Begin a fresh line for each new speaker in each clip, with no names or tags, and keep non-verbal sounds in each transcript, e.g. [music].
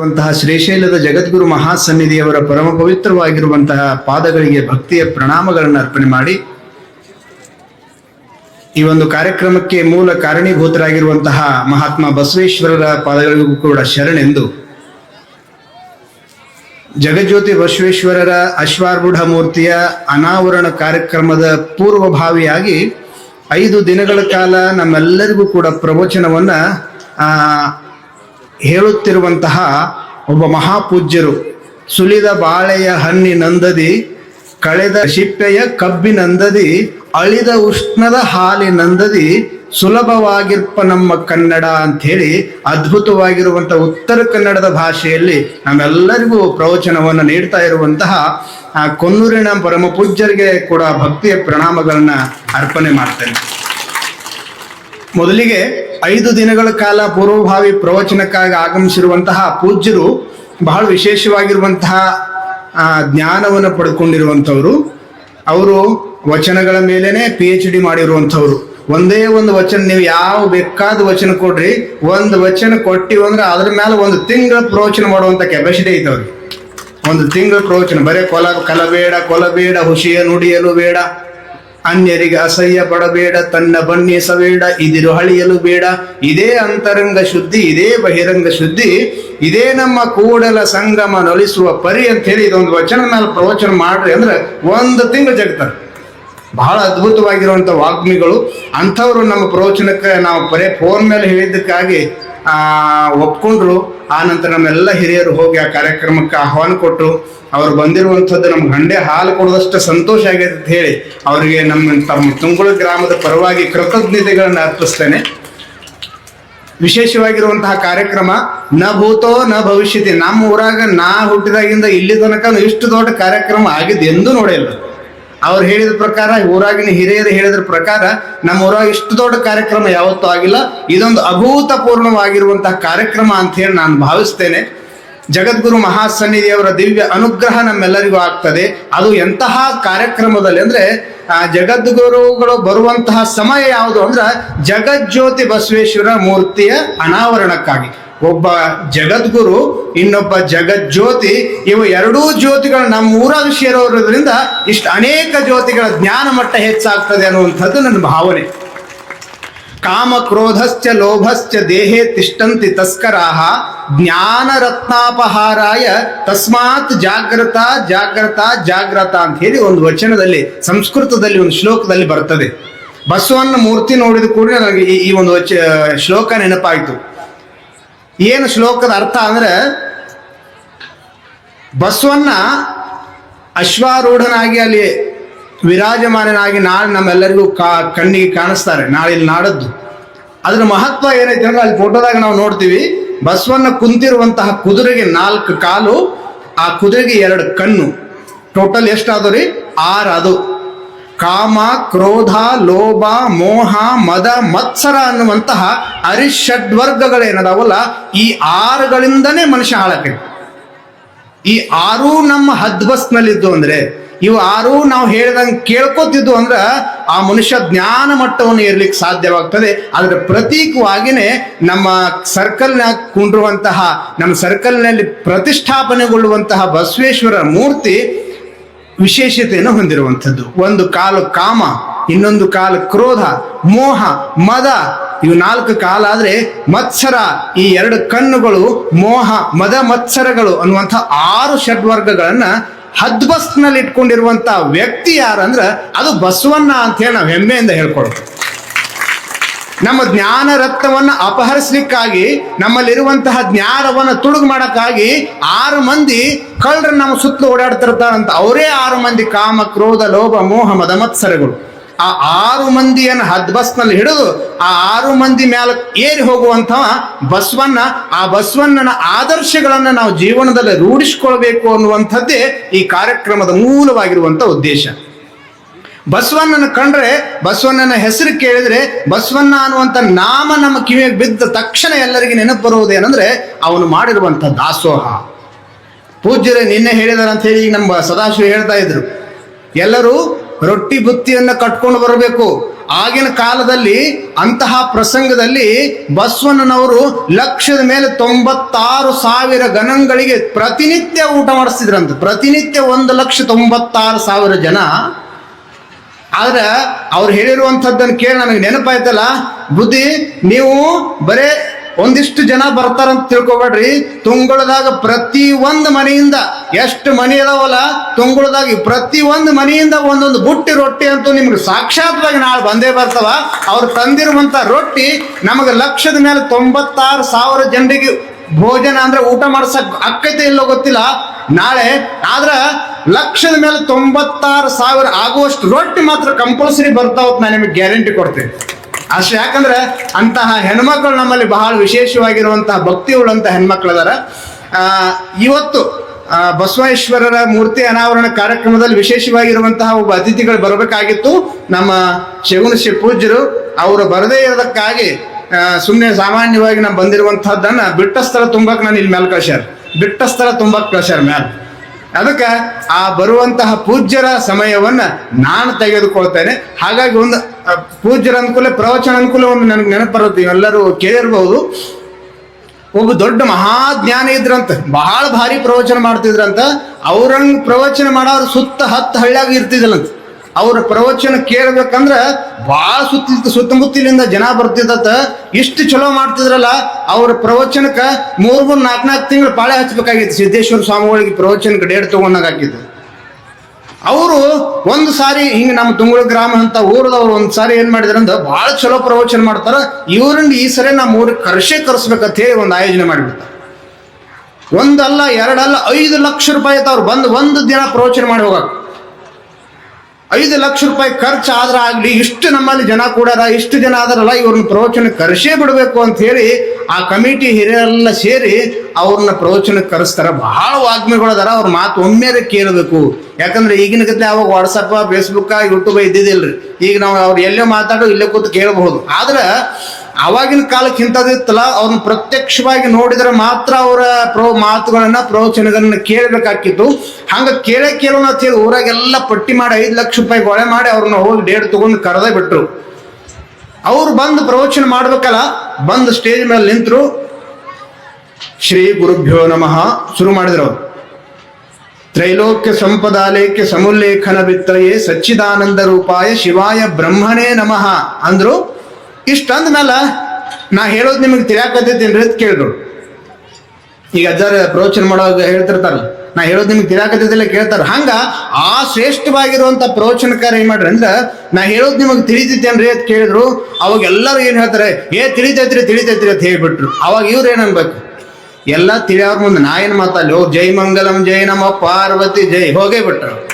ಇರುವಂತಹ ಶ್ರೀಶೈಲದ ಜಗದ್ಗುರು ಮಹಾಸನ್ನಿಧಿಯವರ ಪರಮ ಪವಿತ್ರವಾಗಿರುವಂತಹ ಪಾದಗಳಿಗೆ ಭಕ್ತಿಯ ಪ್ರಣಾಮಗಳನ್ನು ಅರ್ಪಣೆ ಮಾಡಿ ಈ ಒಂದು ಕಾರ್ಯಕ್ರಮಕ್ಕೆ ಮೂಲ ಕಾರಣೀಭೂತರಾಗಿರುವಂತಹ ಮಹಾತ್ಮ ಬಸವೇಶ್ವರರ ಪಾದಗಳಿಗೂ ಕೂಡ ಶರಣೆಂದು ಜಗಜ್ಯೋತಿ ಬಸವೇಶ್ವರರ ಅಶ್ವಾರೂಢ ಮೂರ್ತಿಯ ಅನಾವರಣ ಕಾರ್ಯಕ್ರಮದ ಪೂರ್ವಭಾವಿಯಾಗಿ ಐದು ದಿನಗಳ ಕಾಲ ನಮ್ಮೆಲ್ಲರಿಗೂ ಕೂಡ ಪ್ರವಚನವನ್ನ ಹೇಳುತ್ತಿರುವಂತಹ ಒಬ್ಬ ಮಹಾಪೂಜ್ಯರು, ಸುಲಿದ ಬಾಳೆಯ ಹಣ್ಣಿನಂದದಿ ಕಳೆದ ಶಿಪ್ಪೆಯ ಕಬ್ಬಿನಂದದಿ ಅಳಿದ ಉಷ್ಣದ ಹಾಲಿನಂದದಿ ಸುಲಭವಾಗಿರ್ಪ ನಮ್ಮ ಕನ್ನಡ ಅಂತ ಹೇಳಿ ಅದ್ಭುತವಾಗಿರುವಂತಹ ಉತ್ತರ ಕನ್ನಡದ ಭಾಷೆಯಲ್ಲಿ ನಮ್ಮೆಲ್ಲರಿಗೂ ಪ್ರವಚನವನ್ನು ನೀಡ್ತಾ ಇರುವಂತಹ, ಆ, ಕೊನ್ನೂರಿನ ಪರಮ ಪೂಜ್ಯರಿಗೆ ಕೂಡ ಭಕ್ತಿಯ ಪ್ರಣಾಮಗಳನ್ನ ಅರ್ಪಣೆ ಮಾಡ್ತೇನೆ. ಮೊದಲಿಗೆ ಐದು ದಿನಗಳ ಕಾಲ ಪೂರ್ವಭಾವಿ ಪ್ರವಚನಕ್ಕಾಗಿ ಆಗಮಿಸಿರುವಂತಹ ಪೂಜ್ಯರು ಬಹಳ ವಿಶೇಷವಾಗಿರುವಂತಹ ಜ್ಞಾನವನ್ನು ಪಡ್ಕೊಂಡಿರುವಂಥವ್ರು. ಅವರು ವಚನಗಳ ಮೇಲೇನೆ ಪಿ ಎಚ್ ಡಿ ಮಾಡಿರುವಂಥವ್ರು. ಒಂದೇ ಒಂದು ವಚನ, ನೀವು ಯಾವ ಬೇಕಾದ ವಚನ ಕೊಡ್ರಿ, ಒಂದು ವಚನ ಕೊಟ್ಟಿವಿ ಅಂದ್ರೆ ಅದ್ರ ಮೇಲೆ ಒಂದು ತಿಂಗಳ ಪ್ರವಚನ ಮಾಡುವಂತ ಕೆಪಾಸಿಟಿ ಐತೆ ಅವ್ರಿಗೆ. ಒಂದು ತಿಂಗಳ ಪ್ರವಚನ, ಬರೇ ಕೊಲ, ಕಲಬೇಡ, ಕೊಲಬೇಡ, ಹುಷಿಯ ನುಡಿಯಲು ಬೇಡ. ಅನ್ಯರಿಗೆ ಅಸಹ್ಯ ಪಡಬೇಡ ತನ್ನ ಬಣ್ಣಿಸಬೇಡ ಇದಿರು ಹಳಿಯಲು ಬೇಡ. ಇದೇ ಅಂತರಂಗ ಶುದ್ಧಿ, ಇದೇ ಬಹಿರಂಗ ಶುದ್ಧಿ, ಇದೇ ನಮ್ಮ ಕೂಡಲ ಸಂಗಮ ನಲಿಸುವ ಪರಿ ಅಂತ ಹೇಳಿ ಇದೊಂದು ವಚನ ಮೇಲೆ ಪ್ರವಚನ ಮಾಡ್ರಿ ಅಂದ್ರೆ ಒಂದು ತಿಂಗಳು ಜಗತ್ತಾರೆ ಬಹಳ ಅದ್ಭುತವಾಗಿರುವಂಥ ವಾಗ್ಮಿಗಳು. ಅಂಥವ್ರು ನಮ್ಮ ಪ್ರವಚನಕ್ಕೆ ನಾವು ಬರೇ ಫೋನ್ ಮೇಲೆ ಹೇಳಿದ್ದಕ್ಕಾಗಿ ಒಪ್ಕೊಂಡ್ರು. ಆ ನಂತರ ನಮ್ಮೆಲ್ಲ ಹಿರಿಯರು ಹೋಗಿ ಆ ಕಾರ್ಯಕ್ರಮಕ್ಕೆ ಆಹ್ವಾನ ಕೊಟ್ಟರು ಅವ್ರು ಬಂದಿರುವಂಥದ್ದು ನಮ್ಗೆ ಹಂಡೆ ಹಾಲು ಕೊಡೋದಷ್ಟು ಸಂತೋಷ ಆಗಿದೆ ಅಂತ ಹೇಳಿ ಅವರಿಗೆ ನಮ್ಮ ತಮ್ಮ ತುಂಗುಳು ಗ್ರಾಮದ ಪರವಾಗಿ ಕೃತಜ್ಞತೆಗಳನ್ನು ಅರ್ಪಿಸ್ತೇನೆ. ವಿಶೇಷವಾಗಿರುವಂತಹ ಕಾರ್ಯಕ್ರಮ, ನ ಭೂತೋ ನ ಭವಿಷ್ಯತಿ. ನಮ್ಮ ಊರಾಗ ನಾ ಹುಟ್ಟಿದಾಗಿಂದ ಇಲ್ಲಿ ತನಕ ಇಷ್ಟು ದೊಡ್ಡ ಕಾರ್ಯಕ್ರಮ ಆಗಿದೆ ಎಂದು ನೋಡಿಲ್ಲ ಅವ್ರು ಹೇಳಿದ ಪ್ರಕಾರ ಊರಾಗಿನ ಹಿರಿಯರು ಹೇಳಿದ್ರ ಪ್ರಕಾರ, ನಮ್ಮ ಊರಾಗ ಇಷ್ಟು ದೊಡ್ಡ ಕಾರ್ಯಕ್ರಮ ಯಾವತ್ತೂ ಆಗಿಲ್ಲ. ಇದೊಂದು ಅಭೂತಪೂರ್ಣವಾಗಿರುವಂತಹ ಕಾರ್ಯಕ್ರಮ ಅಂತ ಹೇಳಿ ನಾನು ಭಾವಿಸ್ತೇನೆ. ಜಗದ್ಗುರು ಮಹಾಸನ್ನಿಧಿಯವರ ದಿವ್ಯ ಅನುಗ್ರಹ ನಮ್ಮೆಲ್ಲರಿಗೂ ಆಗ್ತದೆ. ಅದು ಎಂತಹ ಕಾರ್ಯಕ್ರಮದಲ್ಲಿ ಅಂದ್ರೆ, ಆ, ಜಗದ್ಗುರುಗಳು ಬರುವಂತಹ ಸಮಯ ಯಾವುದು ಅಂದ್ರೆ, ಜಗಜ್ಯೋತಿ ಬಸವೇಶ್ವರ ಮೂರ್ತಿಯ ಅನಾವರಣಕ್ಕಾಗಿ. ಒಬ್ಬ ಜಗದ್ಗುರು, ಇನ್ನೊಬ್ಬ ಜಗಜ್ಯೋತಿ, ಇವು ಎರಡೂ ಜ್ಯೋತಿಗಳು ನಮ್ಮ ಊರಲ್ಲಿ ಸೇರೋದ್ರಿಂದ ಇಷ್ಟು ಅನೇಕ ಜ್ಯೋತಿಗಳ ಜ್ಞಾನ ಮಟ್ಟ ಹೆಚ್ಚಾಗ್ತದೆ ಅನ್ನುವಂಥದ್ದು ನನ್ನ ಭಾವನೆ. ಕಾಮ ಕ್ರೋಧಶ್ಚ ಲೋಭಶ್ಚ ದೇಹೇ ತಿಷ್ಟಂತಿ ತಸ್ಕರಾಹ, ಜ್ಞಾನ ರತ್ನಾಪಹಾರಾಯ ತಸ್ಮಾತ್ ಜಾಗ್ರತ ಜಾಗ್ರತ ಜಾಗ್ರತ ಅಂತ ಹೇಳಿ ಒಂದು ವಚನದಲ್ಲಿ, ಸಂಸ್ಕೃತದಲ್ಲಿ ಒಂದು ಶ್ಲೋಕದಲ್ಲಿ ಬರ್ತದೆ. ಬಸವನ ಮೂರ್ತಿ ನೋಡಿದ ಕೂಡ ನನಗೆ ಈ- ಒಂದು ಶ್ಲೋಕ ನೆನಪಾಯಿತು. ಏನು ಶ್ಲೋಕದ ಅರ್ಥ ಅಂದ್ರೆ ಬಸವನ್ನ ಅಶ್ವಾರೂಢನಾಗಿ ಅಲ್ಲಿ ವಿರಾಜಮಾನನಾಗಿ ನಾಳೆ ನಮ್ಮೆಲ್ಲರಿಗೂ ಕಾ ಕಣ್ಣಿಗೆ ಕಾಣಿಸ್ತಾರೆ. ನಾಳೆ ಇಲ್ಲಿ ನಾಡದ್ದು. ಅದ್ರ ಮಹತ್ವ ಏನೈತೆ ಅಂದ್ರೆ ಅಲ್ಲಿ ಫೋಟೋದಾಗ ನಾವು ನೋಡ್ತೀವಿ ಬಸವನ್ನ ಕುಂತಿರುವಂತಹ ಕುದುರೆಗೆ ನಾಲ್ಕು ಕಾಲು, ಆ ಕುದುರೆಗೆ ಎರಡು ಕಣ್ಣು. ಟೋಟಲ್ ಎಷ್ಟಾದವು ರೀ ಆರು ಅದು. ಕಾಮ, ಕ್ರೋಧ, ಲೋಭ, ಮೋಹ, ಮದ, ಮತ್ಸರ ಅನ್ನುವಂತಹ ಅರಿಷಡ್ವರ್ಗಗಳೇನದಾವಲ್ಲ ಈ ಆರುಗಳಿಂದನೇ ಮನುಷ್ಯ ಹಾಳಕ್ಕೆ ಈ ಆರೂ ನಮ್ಮ ಹದ್ಬಸ್ನಲ್ಲಿದ್ದು ಅಂದ್ರೆ, ಇವು ಆರು ನಾವು ಹೇಳಿದಂಗೆ ಕೇಳ್ಕೊತಿದ್ದು ಅಂದ್ರೆ, ಆ ಮನುಷ್ಯ ಜ್ಞಾನ ಮಟ್ಟವನ್ನು ಏರ್ಲಿಕ್ಕೆ ಸಾಧ್ಯವಾಗ್ತದೆ. ಅದರ ಪ್ರತೀಕವಾಗಿನೇ ನಮ್ಮ ಸರ್ಕಲ್ನಾಗ ಕುಂಡಿರುವಂತಹ, ನಮ್ಮ ಸರ್ಕಲ್ನಲ್ಲಿ ಪ್ರತಿಷ್ಠಾಪನೆಗೊಳ್ಳುವಂತಹ ಬಸವೇಶ್ವರ ಮೂರ್ತಿ ವಿಶೇಷತೆಯನ್ನು ಹೊಂದಿರುವಂಥದ್ದು. ಒಂದು ಕಾಲು ಕಾಮ, ಇನ್ನೊಂದು ಕಾಲು ಕ್ರೋಧ, ಮೋಹ, ಮದ. ಇವು ನಾಲ್ಕು ಕಾಲ ಆದ್ರೆ ಮತ್ಸರ. ಈ ಎರಡು ಕಣ್ಣುಗಳು ಮೋಹ, ಮದ, ಮತ್ಸರಗಳು ಅನ್ನುವಂಥ ಆರು ಷಡ್ವರ್ಗಗಳನ್ನ ಹದ್ಬಸ್ನಲ್ಲಿ ಇಟ್ಕೊಂಡಿರುವಂತ ವ್ಯಕ್ತಿ ಯಾರಂದ್ರ ಅದು ಬಸವಣ್ಣ ಅಂತ ಹೇಳಿ ನಾವು ಹೆಮ್ಮೆಯಿಂದ ಹೇಳ್ಕೊಳ್ತೀವಿ ನಮ್ಮ ಜ್ಞಾನ ರತ್ನವನ್ನು ಅಪಹರಿಸಲಿಕ್ಕಾಗಿ ನಮ್ಮಲ್ಲಿರುವಂತಹ ಜ್ಞಾನವನ್ನು ತುಡುಗು ಮಾಡಕ್ಕಾಗಿ ಆರು ಮಂದಿ ಕಳ್ಳರು ನಮ್ಮ ಸುತ್ತಲೂ ಓಡಾಡ್ತಿರ್ತಾರಂತ ಅವರೇ ಆರು ಮಂದಿ ಕಾಮ, ಕ್ರೋಧ, ಲೋಭ, ಮೋಹ, ಮದ, ಮತ್ಸರಗಳು. ಆ ಆರು ಮಂದಿಯನ್ನು ಹದ್ಬಸ್ನಲ್ಲಿ ಹಿಡಿದು ಆ ಆರು ಮಂದಿ ಮೇಲೆ ಏರಿ ಹೋಗುವಂತಹ ಬಸವಣ್ಣ, ಆ ಬಸವಣ್ಣನ ಆದರ್ಶಗಳನ್ನ ನಾವು ಜೀವನದಲ್ಲಿ ರೂಢಿಸ್ಕೊಳ್ಬೇಕು ಅನ್ನುವಂಥದ್ದೇ ಈ ಕಾರ್ಯಕ್ರಮದ ಮೂಲವಾಗಿರುವಂಥ ಉದ್ದೇಶ. ಬಸವಣ್ಣನ ಕಂಡ್ರೆ ಬಸವಣ್ಣನ ಹೆಸರು ಕೇಳಿದ್ರೆ ಬಸವಣ್ಣ ಅನ್ನುವಂಥ ನಾಮ ನಮ್ಮ ಕಿವಿಗೆ ಬಿದ್ದ ತಕ್ಷಣ ಎಲ್ಲರಿಗೆ ನೆನಪು ಬರುವುದೇನೆಂದ್ರೆ ಅವನು ಮಾಡಿರುವಂಥ ದಾಸೋಹ. ಪೂಜ್ಯರೇ, ನಿನ್ನೆ ಹೇಳಿದಾರಂತ ಹೇಳಿ ನಮ್ಮ ಸದಾಶಿವ ಹೇಳ್ತಾ ಇದ್ರು. ಎಲ್ಲರೂ ರೊಟ್ಟಿ ಬುತ್ತಿಯನ್ನು ಕಟ್ಕೊಂಡು ಬರಬೇಕು. ಆಗಿನ ಕಾಲದಲ್ಲಿ ಅಂತಹ ಪ್ರಸಂಗದಲ್ಲಿ ಬಸವಣ್ಣನವರು ಲಕ್ಷದ ಮೇಲೆ ತೊಂಬತ್ತಾರು ಸಾವಿರ ಗಣಗಳಿಗೆ ಪ್ರತಿನಿತ್ಯ ಊಟ ಮಾಡಿಸ್ತಿದ್ರಂತೆ. ಪ್ರತಿನಿತ್ಯ ಒಂದು ಲಕ್ಷ ತೊಂಬತ್ತಾರು ಸಾವಿರ ಜನ ಆದ್ರೆ ಅವ್ರು ಹೇಳಿರುವಂಥದ್ದನ್ನು ಕೇಳಿ ನನಗೆ ನೆನಪಾಯ್ತಲ್ಲ? ಬುದ್ಧಿ, ನೀವು ಬರೇ ಒಂದಿಷ್ಟು ಜನ ಬರ್ತಾರಂತ ತಿಳ್ಕೊಬೇಡ್ರಿ. ತುಂಗುಳದಾಗ ಪ್ರತಿ ಒಂದು ಮನೆಯಿಂದ ಎಷ್ಟು ಮನೆ ಇದಾವಲ್ಲ ತುಂಗುಳದಾಗ ಪ್ರತಿ ಒಂದು ಮನೆಯಿಂದ ಒಂದೊಂದು ಬುಟ್ಟಿ ರೊಟ್ಟಿ ಅಂತೂ ನಿಮ್ಗೆ ಸಾಕ್ಷಾತ್ವಾಗಿ ನಾಳೆ ಬಂದೇ ಬರ್ತವ. ಅವ್ರು ತಂದಿರುವಂತ ರೊಟ್ಟಿ ನಮಗೆ ಲಕ್ಷದ ಮೇಲೆ ತೊಂಬತ್ತಾರು ಸಾವಿರ ಜನರಿಗೆ ಭೋಜನ ಅಂದ್ರೆ ಊಟ ಮಾಡ್ಸಕ್ ಅಕ್ಕೈತೆ ಇಲ್ಲೋ ಗೊತ್ತಿಲ್ಲ. ನಾಳೆ ಆದ್ರ ಲಕ್ಷದ ಮೇಲೆ ತೊಂಬತ್ತಾರು ಸಾವಿರ ಆಗುವಷ್ಟು ರೊಟ್ಟಿ ಮಾತ್ರ ಕಂಪಲ್ಸರಿ ಬರ್ತಾವತ್ ನಾನು ನಿಮಗೆ ಗ್ಯಾರಂಟಿ ಕೊಡ್ತೀನಿ. ಅಷ್ಟು ಯಾಕಂದ್ರೆ ಅಂತಹ ಹೆಣ್ಮಕ್ಳು ನಮ್ಮಲ್ಲಿ ಬಹಳ ವಿಶೇಷವಾಗಿರುವಂತಹ ಭಕ್ತಿ ಉಳ್ಳಂತ ಹೆಣ್ಮಕ್ಳು ಅದಾರ ಆ, ಇವತ್ತು ಬಸವೇಶ್ವರರ ಮೂರ್ತಿ ಅನಾವರಣ ಕಾರ್ಯಕ್ರಮದಲ್ಲಿ ವಿಶೇಷವಾಗಿರುವಂತಹ ಒಬ್ಬ ಅತಿಥಿಗಳು ಬರಬೇಕಾಗಿತ್ತು. ನಮ್ಮ ಶಗುನ ಶ್ರೀ ಪೂಜ್ಯರು ಅವರು ಬರದೇ ಇರೋದಕ್ಕಾಗಿ ಸುಮ್ಮನೆ ಸಾಮಾನ್ಯವಾಗಿ ನಾವು ಬಂದಿರುವಂತಹದ್ದನ್ನ ಬಿಟ್ಟ ಸ್ಥಳ ತುಂಬಕ್ ನಾನು ಇಲ್ಲಿ ಮೇಲೆ ಕಳ್ಸ್ಯಾರ. ಬಿಟ್ಟ ಸ್ಥಳ ತುಂಬಕ್ ಕಳ್ಸ್ಯಾರ ಮ್ಯಾಲ. ಅದಕ್ಕೆ ಆ ಬರುವಂತಹ ಪೂಜ್ಯರ ಸಮಯವನ್ನ ನಾನು ತೆಗೆದುಕೊಳ್ತೇನೆ. ಹಾಗಾಗಿ ಒಂದು ಪೂಜ್ಯರ ಅನುಕೂಲ, ಪ್ರವಚನ ಅನುಕೂಲ ಒಂದು ನನಗೆ ನೆನಪು ಬರುತ್ತೆ ಎಲ್ಲರೂ ಕೇಳಿರ್ಬಹುದು ಒಬ್ಬ ದೊಡ್ಡ ಮಹಾಜ್ಞಾನಿ ಇದ್ರಂತ, ಬಹಳ ಭಾರಿ ಪ್ರವಚನ ಮಾಡ್ತಿದ್ರಂತ ಅವ್ರಂಗ್ ಪ್ರವಚನ ಮಾಡೋರು ಸುತ್ತ ಹತ್ತು ಹಳ್ಳಿಯಾಗಿ ಇರ್ತಿದ್ರಂತ ಅವ್ರ ಪ್ರವಚನ ಕೇಳಬೇಕಂದ್ರ ಬಹಳ ಸುತ್ತ ಸುತ್ತಮುತ್ತಲಿಂದ ಜನ ಬರ್ತಿದ್ದತ್ತ. ಇಷ್ಟು ಚಲೋ ಮಾಡ್ತಿದ್ರಲ್ಲ, ಅವ್ರ ಪ್ರವಚನಕ್ಕ ಮೂರ್ ಮೂರ್ ನಾಲ್ಕು ನಾಲ್ಕು ತಿಂಗಳು ಪಾಳೆ ಹಚ್ಬೇಕಾಗಿತ್ತು. ಸಿದ್ದೇಶ್ವರ ಸ್ವಾಮಿಗಳಿಗೆ ಪ್ರವಚನಕ್ಕೆ ಡೇಟ್ ತಗೊಂಡಾಗ ಹಾಕಿದ್ದು. ಅವರು ಒಂದು ಸಾರಿ ಹಿಂಗೆ ನಮ್ಮ ತುಂಗುಳ ಗ್ರಾಮ ಅಂತ ಊರದವ್ರು ಒಂದು ಸಾರಿ ಏನ್ ಅಂದ್ರೆ ಬಹಳ ಚಲೋ ಪ್ರವಚನ ಮಾಡ್ತಾರೆ. ಇವ್ರನ್ನ ಈ ಸರಿ ನಮ್ಮ ಊರಿಗೆ ಕರ್ಷೆ ಕರ್ಸ್ಬೇಕಂತ ಹೇಳಿ ಒಂದು ಆಯೋಜನೆ ಮಾಡಿಬಿಡ್ತಾರೆ. ಒಂದಲ್ಲ, ಎರಡಲ್ಲ, ಐದು ಲಕ್ಷ ರೂಪಾಯಿ ಅವ್ರು ಬಂದು, ಒಂದು ದಿನ ಪ್ರವಚನ ಮಾಡಿ ಹೋಗಕ್. ಐದು ಲಕ್ಷ ರೂಪಾಯಿ ಖರ್ಚು ಆದ್ರ ಆಗ್ಲಿ, ಇಷ್ಟು ನಮ್ಮಲ್ಲಿ ಜನ ಕೂಡಾರ, ಇಷ್ಟು ಜನ ಆದ್ರಲ್ಲ, ಇವ್ರನ್ನ ಪ್ರವಚನ ಕರೆಸೇ ಬಿಡಬೇಕು ಅಂತ ಹೇಳಿ ಆ ಕಮಿಟಿ ಹಿರಿಯರೆಲ್ಲ ಸೇರಿ ಅವ್ರನ್ನ ಪ್ರವಚನಕ್ಕೆ ಕರೆಸ್ತಾರ. ಬಹಳ ವಾಗ್ಮಿಗಳದಾರ, ಅವ್ರ ಮಾತು ಒಮ್ಮೆಲೆ ಕೇಳಬೇಕು. ಯಾಕಂದ್ರೆ ಈಗಿನ ಕತ್ಲೆ ಅವಾಗ ವಾಟ್ಸಪ್ ಫೇಸ್ಬುಕ್ ಯೂಟ್ಯೂಬ್ ಇದ್ದಿದ್ದಿಲ್ರಿ. ಈಗ ನಾವು ಅವ್ರು ಎಲ್ಲೇ ಮಾತಾಡೋ ಇಲ್ಲೇ ಕೂತು ಕೇಳಬಹುದು. ಆದ್ರೆ ಅವಾಗಿನ ಕಾಲಕ್ಕೆ ಇಂಥದ್ದಿತ್ತಲ್ಲ ಅವ್ರನ್ನ ಪ್ರತ್ಯಕ್ಷವಾಗಿ ನೋಡಿದ್ರೆ ಮಾತ್ರ ಅವರ ಪ್ರೋ ಮಾತುಗಳನ್ನ, ಪ್ರವಚನಗಳನ್ನ ಕೇಳಬೇಕಾಗಿತ್ತು ಹಂಗ ಕೇಳೇ ಕೇಳೋಣ ಅಂತ ಹೇಳಿ ಊರಾಗೆಲ್ಲ ಪಟ್ಟಿ ಮಾಡಿ ಐದು ಲಕ್ಷ ರೂಪಾಯಿ ಗೊಳೆ ಮಾಡಿ ಅವ್ರನ್ನ ಹೋಗಿ ಡೇಟ್ ತಗೊಂಡು ಕರೆದೇ ಬಿಟ್ರು. ಅವ್ರು ಬಂದು ಪ್ರವಚನ ಮಾಡ್ಬೇಕಲ್ಲ, ಬಂದು ಸ್ಟೇಜ್ ಮೇಲೆ ನಿಂತರು ಶ್ರೀ ಗುರುಭ್ಯೋ ನಮಃ. ಶುರು ಮಾಡಿದ್ರು ಅವ್ರು. ತ್ರೈಲೋಕ್ಯ ಸಂಪದಾಲಯಕ್ಕೆ ಸಮುಲ್ಲೇಖನ ಬಿತ್ತಯೇ ಸಚ್ಚಿದಾನಂದ ರೂಪಾಯ ಶಿವಾಯ ಬ್ರಹ್ಮನೇ ನಮಃ ಅಂದ್ರು. ಇಷ್ಟ ಅಂದ್ನಲ್ಲ ನಾ ಹೇಳೋದು ನಿಮಗೆ ತಿಳಿಯಾಕತ್ತೈತೇನ್ರಿ ಅಂತ ಕೇಳಿದ್ರು. ಈಗ ಅಜ್ಜಾರ ಪ್ರವಚನ ಮಾಡೋ ಹೇಳ್ತಿರ್ತಾರಲ್ಲ, ನಾ ಹೇಳೋದು ನಿಮ್ಗೆ ತಿಳಿಯಾಕತ್ತಿದ್ದಲ್ಲ ಕೇಳ್ತಾರ. ಹಂಗ ಆ ಶ್ರೇಷ್ಠವಾಗಿರುವಂತ ಪ್ರವಚನಕಾರ ಏನ್ ಮಾಡ್ರಿ ಅಂದ್ರ, ನಾ ಹೇಳೋದು ನಿಮಗೆ ತಿಳಿತೈತೇನ್ರಿ ಅಂತ ಕೇಳಿದ್ರು. ಅವಾಗ ಎಲ್ಲರೂ ಏನ್ ಹೇಳ್ತಾರೆ, ಏ, ತಿಳಿತೈತ್ರಿ ತಿಳಿತೈತ್ರಿ ಅಂತ ಹೇಳ್ಬಿಟ್ರು. ಅವಾಗ ಇವ್ರು ಏನ್ ಅನ್ಬೇಕು? ಎಲ್ಲ ತಿಳಿಯವ್ರ ಮುಂದೆ ನಾ ಏನು ಮಾತಾಡಲಿ? ಓ, ಜೈ ಮಂಗಲಂ, ಜೈ ನಮ್ಮ ಪಾರ್ವತಿ, ಜೈ, ಹೋಗೇ ಬಿಟ್ರು.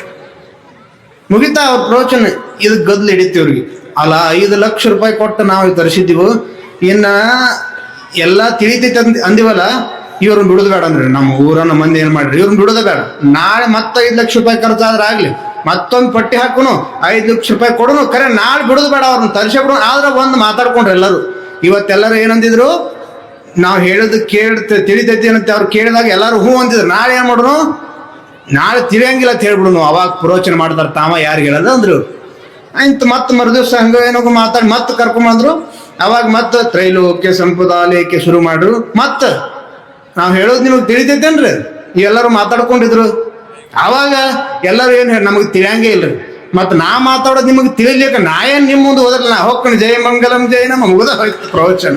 ಮುಗಿತಾ ಅವ್ರ ಪ್ರವಚನ, ಇದು ಗದ್ಲು ಹಿಡಿತಿ ಅವ್ರಿಗೆ. ಅಲ್ಲ, ಐದು ಲಕ್ಷ ರೂಪಾಯಿ ಕೊಟ್ಟು ನಾವು ತರಿಸಿದ್ದೀವು? ಇನ್ನ ಎಲ್ಲ ತಿಳಿತೈತೆ ಅಂದ್, ಅಂದಿವಲ್ಲ, ಇವ್ರನ್ನ ಬಿಡುದು ಬೇಡ ಅಂದ್ರೆ. ನಮ್ಮ ಊರನ್ನ ಮಂದಿ ಏನ್ ಮಾಡ್ರಿ? ಇವ್ರನ್ನ ಬಿಡುದ ಬೇಡ. ನಾಳೆ ಮತ್ತೆ ಐದು ಲಕ್ಷ ರೂಪಾಯಿ ಖರ್ಚಾದ್ರೆ ಆಗ್ಲಿ. ಮತ್ತೊಂದು ಪಟ್ಟಿ ಹಾಕುನು, ಐದು ಲಕ್ಷ ರೂಪಾಯಿ ಕೊಡುನು, ಕರೆ ನಾಳೆ ಬಿಡುದು ಬೇಡ ಅವ್ರನ್ನ ತರಿಸಿ ಬಿಡೋನು ಆದ್ರೆ ಒಂದು ಮಾತಾಡ್ಕೊಂಡ್ರಿ ಎಲ್ಲರೂ. ಇವತ್ತೆಲ್ಲರೂ ಏನಂದಿದ್ರು? ನಾವು ಹೇಳೋದು ಕೇಳ್ತ ತಿಳಿತೈತಿ ಅಂತ ಅವ್ರು ಕೇಳಿದಾಗ ಎಲ್ಲರೂ ಹ್ಞೂ ಅಂತಿದ್ರು. ನಾಳೆ ಏನು ಮಾಡೋನು? ನಾಳೆ ತಿಳಿಯಂಗಿಲ್ಲ ಅಂತ ಹೇಳ್ಬಿಡುನು. ಅವಾಗ ಪ್ರವಚನ ಮಾಡ್ತಾರೆ ತಾವ ಯಾರಿಗೆ ಹೇಳೋದು ಅಂದ್ರು. ಆಯ್ತು, ಮತ್ತೆ ಮರುದಿವ್ಸ ಹಂಗ ಏನೋ ಮಾತಾಡಿ ಮತ್ತೆ ಕರ್ಕೊಂಬಂದ್ರು ಅವಾಗ ಮತ್ತೆ ತ್ರೈಲೋಕ್ಯ ಸಂಪದಾಲಯಕ್ಕೆ ಶುರು ಮಾಡ್ರು. ಮತ್ತೆ ನಾವು ಹೇಳೋದು ನಿಮಗೆ ತಿಳಿತೈತೇನ್ರಿ ಎಲ್ಲರೂ ಮಾತಾಡ್ಕೊಂಡಿದ್ರು. ಅವಾಗ ಎಲ್ಲರೂ ಏನು ಹೇಳಿ ನಮಗೆ ತಿಳಿಯಂಗೇ ಇಲ್ರಿ. ಮತ್ತೆ ನಾ ಮಾತಾಡೋದು ನಿಮಗೆ ತಿಳಿಲಿಕ್ಕೆ ನಾ ಏನು ನಿಮ್ಮ ಮುಂದೆ ಓದಲ್ಲ ನಾ ಹೋಗ್ಕೊಂಡು ಜಯ ಮಂಗಲಂ ಜಯ ನಮ್ಮ ಮುಗಿದ ಹೋಯ್ತು ಪ್ರವಚನ.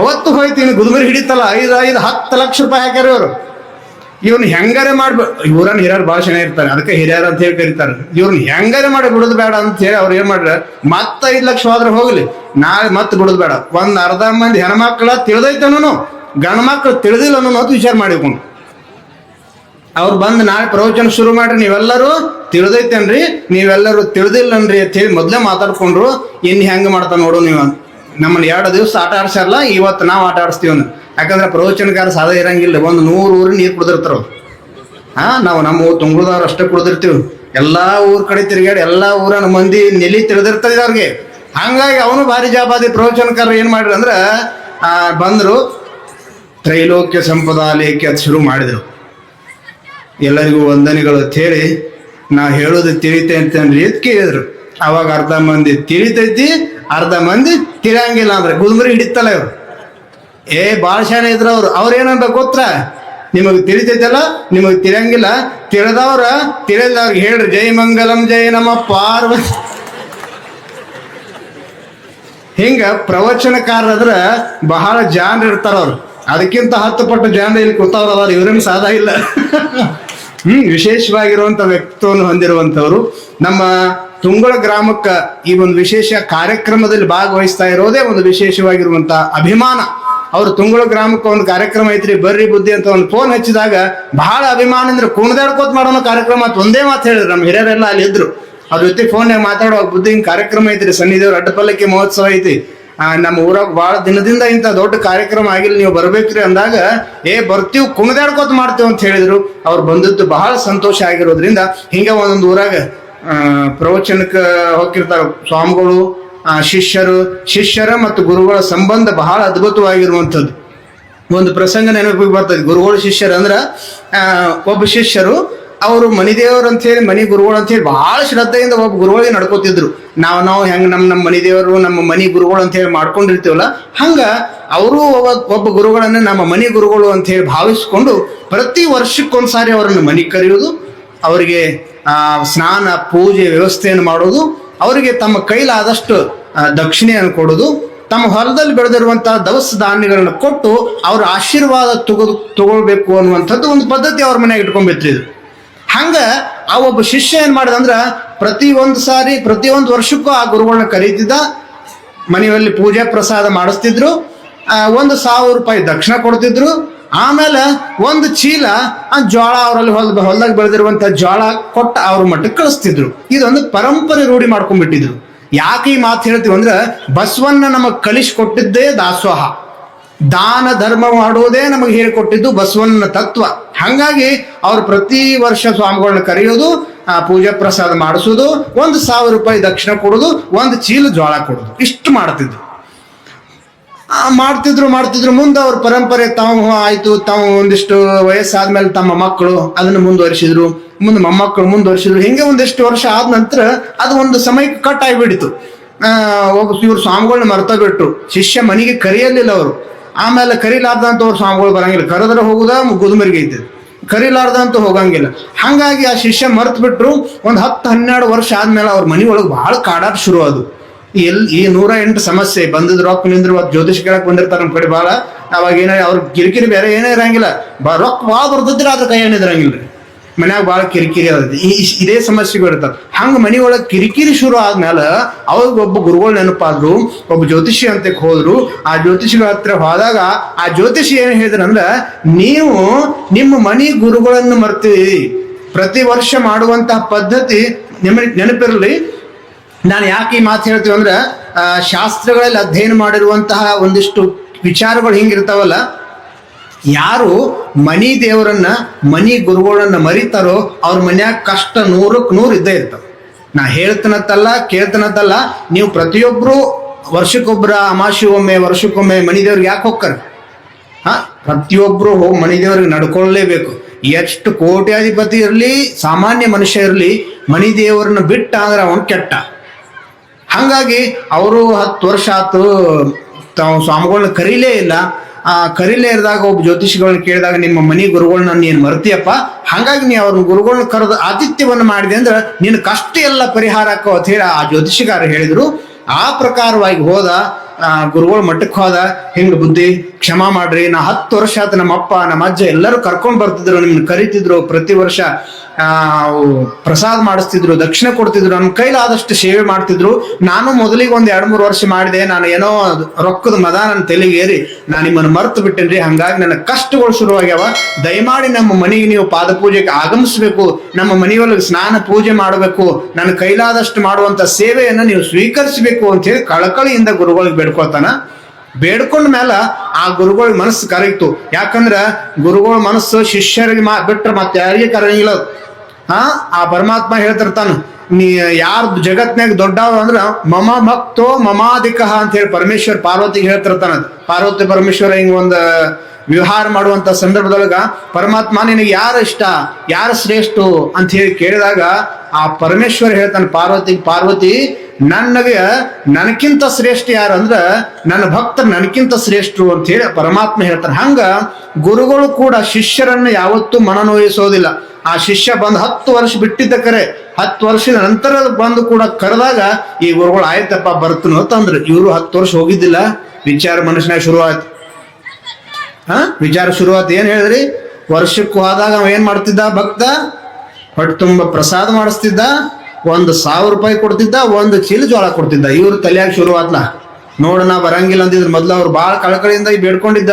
ಅವತ್ತು ಹೋಯ್ತೀನಿ ಗುದುಗುರಿ ಹಿಡಿತಲ್ಲ, ಐದು ಐದು, ಹತ್ತು ಲಕ್ಷ ರೂಪಾಯಿ ಹಾಕ್ಯಾರ ಇವರು. ಇವ್ನ ಹೆಂಗಾರೆ ಮಾಡ್ಬೇಕು ಇವ್ರನ್ನ ಹಿರಿಯರ ಭಾಷಣ ಇರ್ತಾರೆ, ಅದಕ್ಕೆ ಹಿರಿಯರ್ ಅಂತ ಹೇಳಿ ಕರೀತಾರೆ. ಇವ್ರನ್ನ ಹೆಂಗಾರೆ ಮಾಡಿ ಬಿಡುದು ಬೇಡ ಅಂತ ಹೇಳಿ ಅವ್ರು ಏನ್ ಮಾಡ್ರ, ಮತ್ತೆ ಐದು ಲಕ್ಷ ಹೋದ್ರೆ ಹೋಗ್ಲಿ, ನಾಳೆ ಮತ್ತೆ ಬಿಡುದು ಬೇಡ. ಒಂದ್ ಅರ್ಧ ಮಂದಿ ಹೆಣ್ಮಕ್ಳ ತಿಳಿದೈತನೂ ಗಂಡ ಮಕ್ಳು ತಿಳಿದಿಲ್ಲ ಅನ್ನೋ ಅಂತ ವಿಚಾರ ಮಾಡಿಕೊಂಡು ಅವ್ರು ಬಂದು ನಾಳೆ ಪ್ರವಚನ ಶುರು ಮಾಡ್ರಿ, ನೀವೆಲ್ಲರೂ ತಿಳಿದೈತೇನ್ರಿ, ನೀವೆಲ್ಲರೂ ತಿಳಿದಿಲ್ಲನ್ರಿ ಅಂತ ಹೇಳಿ ಮೊದ್ಲೇ ಮಾತಾಡ್ಕೊಂಡ್ರು ಇನ್ನು ಹೆಂಗೆ ಮಾಡ್ತಾ ನೋಡು ನೀವು ನಮ್ಮನ್ನ ಎರಡು ದಿವಸ ಆಟ ಆಡ್ಸಾರಲ್ಲ ಇವತ್ತು ನಾವು ಆಟ ಆಡಿಸ್ತೀವಿ ಅವ್ನ. ಯಾಕಂದ್ರೆ ಪ್ರವಚನಕಾರ ಸಾಧ ಇರಂಗಿಲ್ಲ, ಒಂದು ನೂರು ಊರು ನೀರು ಕುಡಿದಿರ್ತಾರ. ಹಾ, ನಾವು ನಮ್ಮ ತುಂಗುಳದವ್ರು ಅಷ್ಟೇ ಕುಡ್ದಿರ್ತೀವಿ ಎಲ್ಲಾ ಊರ್ ಕಡೆ ತಿರುಗಾಡಿ ಎಲ್ಲಾ ಊರನ್ನ ಮಂದಿ ನೆಲಿ ತಿಳಿದಿರ್ತದೆ ಅವ್ರಿಗೆ ಹಂಗಾಗಿ ಅವನು ಭಾರಿ ಜಾಬಾದಿ ಪ್ರವಚನಕಾರ ಏನ್ ಮಾಡ್ರಿ ಅಂದ್ರೆ, ಆ, ಬಂದ್ರು, ತ್ರೈಲೋಕ್ಯ ಸಂಪದಾಲಯಕ್ಕೆ ಅದು ಶುರು ಮಾಡಿದ್ರು ಎಲ್ಲರಿಗೂ ವಂದನೆಗಳು ಅಂತ ಹೇಳಿ, ನಾ ಹೇಳೋದು ತಿಳಿತೆ ಅಂತ ಕೇಳಿದ್ರು ಅವಾಗ ಅರ್ಧ ಮಂದಿ ತಿಳಿತೈತಿ ಅರ್ಧ ಮಂದಿ ತಿಳಿಯಂಗಿಲ್ಲ ಅಂದ್ರೆ ಗುಲ್ಮರಿ ಹಿಡಿತಲ್ಲ ಇವ್ರು. ಏ ಭಾಳ ಶಾನೆ ಇದ್ರ ಅವ್ರು. ಅವ್ರು ಏನಂತ ಗೊತ್ತ? ನಿಮಗೆ ತಿಳಿತೈತಲ್ಲ, ನಿಮಗೆ ತಿಳಿಯಂಗಿಲ್ಲ. ತಿಳಿದವ್ರ ತಿಳಿದವ್ರಿಗೆ ಹೇಳ್ರಿ. ಜೈ ಮಂಗಲಂ, ಜೈ ನಮ್ಮ ಪಾರ್ವತಿ. ಹಿಂಗ ಪ್ರವಚನಕಾರದ್ರ ಬಹಳ ಜಾನ್ ಇರ್ತಾರ ಅವ್ರು. ಅದಕ್ಕಿಂತ ಹತ್ತು ಪಟ್ಟು ಜಾನ್ ಇಲ್ಲಿ ಕೂತವ್ರದಾರ ಇವ್ರೇನು ಸಾಧ ಇಲ್ಲ. ಹ್ಮ್, ವಿಶೇಷವಾಗಿರುವಂತ ವ್ಯಕ್ತಿತ್ವವನ್ನು ಹೊಂದಿರುವಂತವ್ರು. ನಮ್ಮ ತುಂಗಳ ಗ್ರಾಮಕ್ಕ ಈ ಒಂದು ವಿಶೇಷ ಕಾರ್ಯಕ್ರಮದಲ್ಲಿ ಭಾಗವಹಿಸ್ತಾ ಇರೋದೇ ಒಂದು ವಿಶೇಷವಾಗಿರುವಂತ ಅಭಿಮಾನ. ಅವ್ರು ತುಂಗಳ ಗ್ರಾಮಕ್ಕೆ ಒಂದು ಕಾರ್ಯಕ್ರಮ ಐತ್ರಿ, ಬರ್ರಿ ಬುದ್ಧಿ ಅಂತ ಒಂದು ಫೋನ್ ಹಚ್ಚಿದಾಗ ಬಹಳ ಅಭಿಮಾನ ಅಂದ್ರೆ ಕುಣದಾಡ್ಕೋತ್ ಮಾಡೋಣ ಕಾರ್ಯಕ್ರಮ ಅಂತ ಒಂದೇ ಮಾತು ಹೇಳಿದ್ರು. ನಮ್ಮ ಹಿರಿಯರೆಲ್ಲ ಅಲ್ಲಿ ಇದ್ರು. ಅವ್ರ ಜೊತೆ ಫೋನ್ಯಾಗ ಮಾತಾಡುವಾಗ ಬುದ್ಧಿ ಹಿಂಗ್ ಕಾರ್ಯಕ್ರಮ ಐತ್ರಿ. ಸನ್ನಿದೇವ್ರ ಅಡ್ಡಪಲ್ಲಕ್ಕಿ ಮಹೋತ್ಸವ ಐತಿ. ನಮ್ಮ ಊರಾಗ ಬಹಳ ದಿನದಿಂದ ಇಂಥ ದೊಡ್ಡ ಕಾರ್ಯಕ್ರಮ ಆಗಿಲ್ಲ, ನೀವು ಬರ್ಬೇಕ್ರಿ ಅಂದಾಗ, ಏ, ಬರ್ತೀವಿ, ಕುಣದಾಡ್ಕೋತ ಮಾಡ್ತೀವಿ ಅಂತ ಹೇಳಿದ್ರು. ಅವ್ರು ಬಂದದ್ದು ಬಹಳ ಸಂತೋಷ ಆಗಿರೋದ್ರಿಂದ ಹಿಂಗ ಒಂದೊಂದು ಊರಾಗ ಪ್ರವಚನಕ್ಕೆ ಹೋಗಿರ್ತಾರ ಸ್ವಾಮಿಗಳು ಶಿಷ್ಯರು. ಶಿಷ್ಯರ ಮತ್ತು ಗುರುಗಳ ಸಂಬಂಧ ಬಹಳ ಅದ್ಭುತವಾಗಿರುವಂಥದ್ದು. ಒಂದು ಪ್ರಸಂಗ ನೆನಪಿಗೆ ಬರ್ತದೆ. ಗುರುಗಳು, ಶಿಷ್ಯರು ಅಂದ್ರೆ ಒಬ್ಬ ಶಿಷ್ಯರು ಅವರು ಮನಿದೇವರು ಅಂತ ಹೇಳಿ ಮನಿ ಗುರುಗಳು ಅಂತ ಹೇಳಿ ಬಹಳ ಶ್ರದ್ಧೆಯಿಂದ ಒಬ್ಬ ಗುರುಗಳಿಗೆ ನಡ್ಕೋತಿದ್ರು. ನಾವು ನಾವು ಹೆಂಗೆ ನಮ್ಮ ನಮ್ಮ ಮನಿದೇವರು ನಮ್ಮ ಮನಿ ಗುರುಗಳು ಅಂತ ಹೇಳಿ ಮಾಡ್ಕೊಂಡಿರ್ತೀವಲ್ಲ, ಹಂಗ ಅವರು ಒಬ್ಬ ಗುರುಗಳನ್ನ ನಮ್ಮ ಮನಿ ಗುರುಗಳು ಅಂತ ಹೇಳಿ ಭಾವಿಸ್ಕೊಂಡು ಪ್ರತಿ ವರ್ಷಕ್ಕೊಂದ್ಸಾರಿ ಅವರನ್ನು ಮನಿ ಕರೆಯುವುದು, ಅವರಿಗೆ ಸ್ನಾನ, ಪೂಜೆ, ವ್ಯವಸ್ಥೆಯನ್ನು ಮಾಡೋದು, ಅವರಿಗೆ ತಮ್ಮ ಕೈಲಾದಷ್ಟು ದಕ್ಷಿಣೆಯನ್ನು ಕೊಡೋದು, ತಮ್ಮ ಹೊಲದಲ್ಲಿ ಬೆಳೆದಿರುವಂತಹ ದವಸ ಧಾನ್ಯಗಳನ್ನು ಕೊಟ್ಟು ಅವರ ಆಶೀರ್ವಾದ ತಗೋದು ತಗೊಳ್ಬೇಕು ಅನ್ನುವಂಥದ್ದು ಒಂದು ಪದ್ಧತಿ ಅವ್ರ ಮನೆಯಾಗ ಇಟ್ಕೊಂಡ್ಬಿಟ್ಟಿದ್ರು ಹಂಗ ಆ ಒಬ್ಬ ಶಿಷ್ಯ ಏನ್ ಮಾಡಿದಂದ್ರ ಪ್ರತಿ ಒಂದು ಸಾರಿ, ಪ್ರತಿ ಒಂದು ವರ್ಷಕ್ಕೂ ಆ ಗುರುಗಳನ್ನ ಕರೀತಿದ್ದ, ಮನೆಯಲ್ಲಿ ಪೂಜೆ ಪ್ರಸಾದ ಮಾಡಿಸ್ತಿದ್ರು ಒಂದು ಸಾವಿರ ರೂಪಾಯಿ ದಕ್ಷಿಣ ಕೊಡ್ತಿದ್ರು ಆಮೇಲೆ ಒಂದು ಚೀಲ ಆ ಜೋಳ ಅವರಲ್ಲಿ ಹೊಲ ಹೊಲದಾಗ ಬೆಳೆದಿರುವಂತ ಜೋಳ ಕೊಟ್ಟ ಅವ್ರ ಮಟ್ಟಕ್ಕೆ ಕಳಿಸ್ತಿದ್ರು. ಇದೊಂದು ಪರಂಪರೆ ರೂಢಿ ಮಾಡ್ಕೊಂಡ್ಬಿಟ್ಟಿದ್ರು. ಯಾಕೆ ಈ ಮಾತು ಹೇಳ್ತೀವಿ ಅಂದ್ರೆ, ಬಸವನ್ನ ನಮಗೆ ಕಲಿಸ್ಕೊಟ್ಟಿದ್ದೇ ದಾಸೋಹ ದಾನ ಧರ್ಮ ಮಾಡುವುದೇ ನಮಗೆ ಹೇಳಿಕೊಟ್ಟಿದ್ದು ಬಸವನ ತತ್ವ. ಹಂಗಾಗಿ ಅವ್ರು ಪ್ರತಿ ವರ್ಷ ಸ್ವಾಮಿಗಳನ್ನ ಕರೆಯೋದು, ಆ ಪೂಜೆ ಪ್ರಸಾದ ಮಾಡಿಸೋದು, ಒಂದು ಸಾವಿರ ರೂಪಾಯಿ ದಕ್ಷಿಣ ಕೊಡೋದು, ಒಂದು ಚೀಲ ಜೋಳ ಕೊಡೋದು. ಇಷ್ಟು ಮಾಡ್ತಿದ್ರು. ಮಾಡ್ತಿದ್ರು ಮಾಡ್ತಿದ್ರು. ಮುಂದೆ ಅವ್ರ ಪರಂಪರೆ, ತಾವು ಆಯ್ತು, ತಾವು ಒಂದಿಷ್ಟು ವಯಸ್ಸಾದ್ಮೇಲೆ ತಮ್ಮ ಮಕ್ಕಳು ಅದನ್ನು ಮುಂದುವರಿಸಿದ್ರು. ಮುಂದೆ ಮೊಮ್ಮಕ್ಕಳು ಮುಂದುವರಿಸಿದ್ರು. ಹಿಂಗೆ ಒಂದಿಷ್ಟು ವರ್ಷ ಆದ ನಂತರ ಅದು ಒಂದು ಸಮಯಕ್ಕೆ ಕಟ್ ಆಗಿಬಿಡಿತು ಒಬ್ಬ ಇವ್ರು ಸ್ವಾಮಿಗಳನ್ನ ಮರ್ತ ಶಿಷ್ಯ ಮನೆಗೆ ಕರೆಯಲಿಲ್ಲ ಅವರು. ಆಮೇಲೆ ಕರಿಲಾರ್ದಂತ ಅವ್ರು ಸ್ವಾಮಿಗಳು ಬರಂಗಿಲ್ಲ. ಕರೆದ್ರೆ ಹೋಗುದ ಗುದುಮರಿಗೆ ಐತೆ. ಕರಿಲಾರ್ದಂತೂ ಹೋಗಂಗಿಲ್ಲ. ಹಂಗಾಗಿ ಆ ಶಿಷ್ಯ ಮರ್ತ್ ಬಿಟ್ರು ಒಂದು ಹತ್ತು ಹನ್ನೆರಡು ವರ್ಷ ಆದ್ಮೇಲೆ ಅವ್ರ ಮನಿ ಒಳಗೆ ಬಹಳ ಕಾಡಾಟ ಶುರು ಅದು ಎಲ್ ಈ ನೂರ ಎಂಟು ಸಮಸ್ಯೆ ಬಂದದ ರೊಕ್ಕ ನಿಂದ್ರು ಜ್ಯೋತಿಷ್ ಕೇಳಕ್ ಬಂದಿರ್ತಾರ ನಮ್ ಕಡೆ ಭಾಳ ಅವಾಗ ಏನ ಅವ್ರ ಕಿರಿಕಿರಿ ಬೇರೆ ಏನೇ ಇರಂಗಿಲ್ಲ. ಬಾ ರೊಕ್ಕ ಭಾಳ ಬರ್ತದ್ರಿ ಅದ್ರ ಕೈ ಇರಂಗಿಲ್ಲ ಮನ್ಯಾಗ ಭಾಳ ಕಿರಿಕಿರಿ ಅದ. ಈ ಇದೇ ಸಮಸ್ಯೆಗಳು ಇರ್ತಾವ. ಹಂಗ ಮನಿ ಕಿರಿಕಿರಿ ಶುರು ಆದ್ಮೇಲೆ ಅವಾಗ ಒಬ್ಬ ಗುರುಗಳು ನೆನಪಾದ್ರು, ಒಬ್ಬ ಜ್ಯೋತಿಷಿ ಅಂತ ಹೋದ್ರು. ಆ ಜ್ಯೋತಿಷಿಗಳ ಹತ್ರ ಹೋದಾಗ ಆ ಜ್ಯೋತಿಷಿ ಏನು ಹೇಳಿದ್ರಂದ್ರ, ನೀವು ನಿಮ್ಮ ಮನಿ ಗುರುಗಳನ್ನು ಮರ್ತೀವಿ ಪ್ರತಿ ವರ್ಷ ಮಾಡುವಂತಹ ಪದ್ಧತಿ ನಿಮಗೆ ನೆನಪಿರಲಿ. ನಾನು ಯಾಕೆ ಈ ಮಾತು ಹೇಳ್ತೀವಿ ಅಂದ್ರೆ ಶಾಸ್ತ್ರಗಳಲ್ಲಿ ಅಧ್ಯಯನ ಮಾಡಿರುವಂತಹ ಒಂದಿಷ್ಟು ವಿಚಾರಗಳು ಹಿಂಗಿರ್ತಾವಲ್ಲ. ಯಾರು ಮನಿ ದೇವರನ್ನ ಮನಿ ಗುರುಗಳನ್ನ ಮರಿತಾರೋ ಅವ್ರ ಮನ್ಯಾಗ ಕಷ್ಟ ನೂರಕ್ಕೆ ನೂರು ಇದ್ದೇ ಇರ್ತಾವ. ನಾ ಹೇಳ್ತನತ್ತಲ್ಲ, ಕೇಳ್ತನತ್ತಲ್ಲ, ನೀವು ಪ್ರತಿಯೊಬ್ಬರು ವರ್ಷಕ್ಕೊಬ್ಬರ ಅಮಾಶಿ ಒಮ್ಮೆ, ವರ್ಷಕ್ಕೊಮ್ಮೆ ಮನಿ ದೇವ್ರಿಗೆ ಯಾಕೆ ಹೋಗ್ತಾರೆ ಹಾ ಪ್ರತಿಯೊಬ್ಬರು ಹೋಗಿ ಮನಿ ದೇವ್ರಿಗೆ ನಡ್ಕೊಳ್ಳೇಬೇಕು ಎಷ್ಟು ಕೋಟ್ಯಾಧಿಪತಿ ಇರಲಿ, ಸಾಮಾನ್ಯ ಮನುಷ್ಯ ಇರಲಿ ಮನಿ ದೇವರನ್ನ ಬಿಟ್ಟ ಅಂದ್ರೆ ಅವನು ಕೆಟ್ಟ. ಹಂಗಾಗಿ ಅವರು ಹತ್ತು ವರ್ಷ ಆತು, ತಾವು ಸ್ವಾಮಿಗಳನ್ನ ಕರೀಲೇ ಇಲ್ಲ. ಆ, ಕರೀಲೇ ಇರಿದಾಗ ಒಬ್ಬ ಜ್ಯೋತಿಷಿಗಳನ್ನ ಕೇಳಿದಾಗ, ನಿಮ್ಮ ಮನೆ ಗುರುಗಳನ್ನ ನೀನು ಮರ್ತಿಯಪ್ಪ. ಹಂಗಾಗಿ ನೀ ಅವ್ರ ಗುರುಗಳನ್ನ ಕರೆದು ಆತಿಥ್ಯವನ್ನು ಮಾಡಿದೆ ಅಂದ್ರೆ ನಿನ್ನ ಕಷ್ಟ ಎಲ್ಲ ಪರಿಹಾರ ಹಾಕೋ ಅಂತ ಹೇಳಿ ಆ ಜ್ಯೋತಿಷಿಗಾರ ಹೇಳಿದ್ರು. ಆ ಪ್ರಕಾರವಾಗಿ ಹೋದ ಗುರುಗಳ ಮಟ್ಟಕ್ಕೆ ಹೋದ, ಹಿಂಗ್ ಬುದ್ಧಿ, ಕ್ಷಮಾ ಮಾಡ್ರಿ. ನಾ ಹತ್ತು ವರ್ಷ ಆತ ನಮ್ಮ ಅಪ್ಪ, ನಮ್ಮ ಅಜ್ಜ ಎಲ್ಲರೂ ಕರ್ಕೊಂಡು ಬರ್ತಿದ್ರು, ನಿಮ್ನ ಕರಿತಿದ್ರು ಪ್ರತಿ ವರ್ಷ. ಪ್ರಸಾದ ಮಾಡಿಸ್ತಿದ್ರು, ದಕ್ಷಿಣ ಕೊಡ್ತಿದ್ರು ನನ್ನ ಕೈಲಾದಷ್ಟು ಸೇವೆ ಮಾಡ್ತಿದ್ರು. ನಾನು ಮೊದಲಿಗೆ ಒಂದ್ ಎರಡ್ ಮೂರು ವರ್ಷ ಮಾಡಿದೆ, ನಾನು ಏನೋ ರೊಕ್ಕದ ಮದ ನನ್ನ ತಲೆಗೆ ಏರಿ, ನಾನು ನಿಮ್ಮನ್ನು ಮರ್ತು ಬಿಟ್ಟೇನ್ರಿ ಹಂಗಾಗಿ ನನ್ನ ಕಷ್ಟಗಳು ಶುರುವಾಗ್ಯಾವ. ದಯಮಾಡಿ ನಮ್ಮ ಮನೆಗೆ ನೀವು ಪಾದ ಪೂಜೆಗೆ ಆಗಮಿಸ್ಬೇಕು, ನಮ್ಮ ಮನೆಯೊಳಗೆ ಸ್ನಾನ ಪೂಜೆ ಮಾಡಬೇಕು, ನನ್ನ ಕೈಲಾದಷ್ಟು ಮಾಡುವಂತ ಸೇವೆಯನ್ನು ನೀವು ಸ್ವೀಕರಿಸಬೇಕು ಅಂತ ಹೇಳಿ ಕಳಕಳಿಯಿಂದ ಗುರುಗಳಿಗೆ ಬೇಡ್ಕೊಳ್ತಾನ. ಬೇಡ್ಕೊಂಡ ಮೇಲೆ ಆ ಗುರುಗಳ ಮನಸ್ಸು ಕರೆಯಿತು ಯಾಕಂದ್ರ ಗುರುಗಳ ಮನಸ್ಸು ಶಿಷ್ಯರಿಗೆ ಮಾ ಬಿಟ್ರೆ ಮತ್ತೆ ಯಾರಿಗೆ ಕರೆಯಂಗಿಲ್ಲ. ಹಾ ಆ ಪರಮಾತ್ಮ ಹೇಳ್ತಿರ್ತಾನ, ನೀ ಯಾರ ಜಗತ್ನಾಗ ದೊಡ್ಡವ ಅಂದ್ರ ಮಮ ಭಕ್ತೋ ಮಮಾಧಿಕ ಅಂತ ಹೇಳಿ ಪರಮೇಶ್ವರ್ ಪಾರ್ವತಿಗೆ ಹೇಳ್ತಿರ್ತಾನ ಪಾರ್ವತಿ ಪರಮೇಶ್ವರ ಹಿಂಗ ಒಂದು ವಿಹಾರ ಮಾಡುವಂತ ಸಂದರ್ಭದೊಳಗ ಪರಮಾತ್ಮ ನಿನಗೆ ಯಾರು ಇಷ್ಟ, ಯಾರು ಶ್ರೇಷ್ಠ ಅಂತ ಹೇಳಿ ಕೇಳಿದಾಗ ಆ ಪರಮೇಶ್ವರ ಹೇಳ್ತಾನೆ ಪಾರ್ವತಿ ಪಾರ್ವತಿ ನನಗೆ ನನಕ್ಕಿಂತ ಶ್ರೇಷ್ಠ ಯಾರು ಅಂದ್ರ ನನ್ನ ಭಕ್ತರು ನನಕ್ಕಿಂತ ಶ್ರೇಷ್ಠರು ಅಂತ ಹೇಳಿ ಪರಮಾತ್ಮ ಹೇಳ್ತಾನೆ ಹಂಗ ಗುರುಗಳು ಕೂಡ ಶಿಷ್ಯರನ್ನು ಯಾವತ್ತೂ ಮನನೋಯಿಸೋದಿಲ್ಲ ಆ ಶಿಷ್ಯ ಬಂದು ಹತ್ತು ವರ್ಷ ಬಿಟ್ಟಿದ್ದ ಕರೆ, ಹತ್ತು ವರ್ಷದ ನಂತರ ಬಂದು ಕೂಡ ಕರೆದಾಗ, ಈ ಗುರುಗಳು ಆಯ್ತಪ್ಪ, ಬರ್ತನು ಅಂದ್ರೆ. ಇವರು ಹತ್ತು ವರ್ಷ ಹೋಗಿದ್ದಿಲ್ಲ. ವಿಚಾರ ಮನುಷ್ಯನಾಗ ಶುರುವಾಯ್ತು. ಹಾ? ವಿಚಾರ ಶುರುವಾಯ್ತು. ಏನ್ ಹೇಳಿದ್ರಿ? ವರ್ಷಕ್ಕೂ ಹೋದಾಗ ಅವ ಏನ್ ಮಾಡ್ತಿದ್ದ ಭಕ್ತ? ಹೊಟ್ಟೆ ತುಂಬ ಪ್ರಸಾದ ಮಾಡಿಸ್ತಿದ್ದ. ಒಂದು ಸಾವಿರ ರೂಪಾಯಿ ಕೊಡ್ತಿದ್ದ, ಒಂದು ಚೀಲ ಜೋಳ ಕೊಡ್ತಿದ್ದ. ಇವ್ರ ತಲೆಯಾಗ ಶುರು ನೋಡು ನಾ ಬರಂಗಿಲ್ಲ ಅಂದಿದ್ರ ಮೊದ್ಲು ಅವ್ರು ಭಾಳ ಕಳಕಳಿಯಿಂದ ಬೇಡ್ಕೊಂಡಿದ್ದ.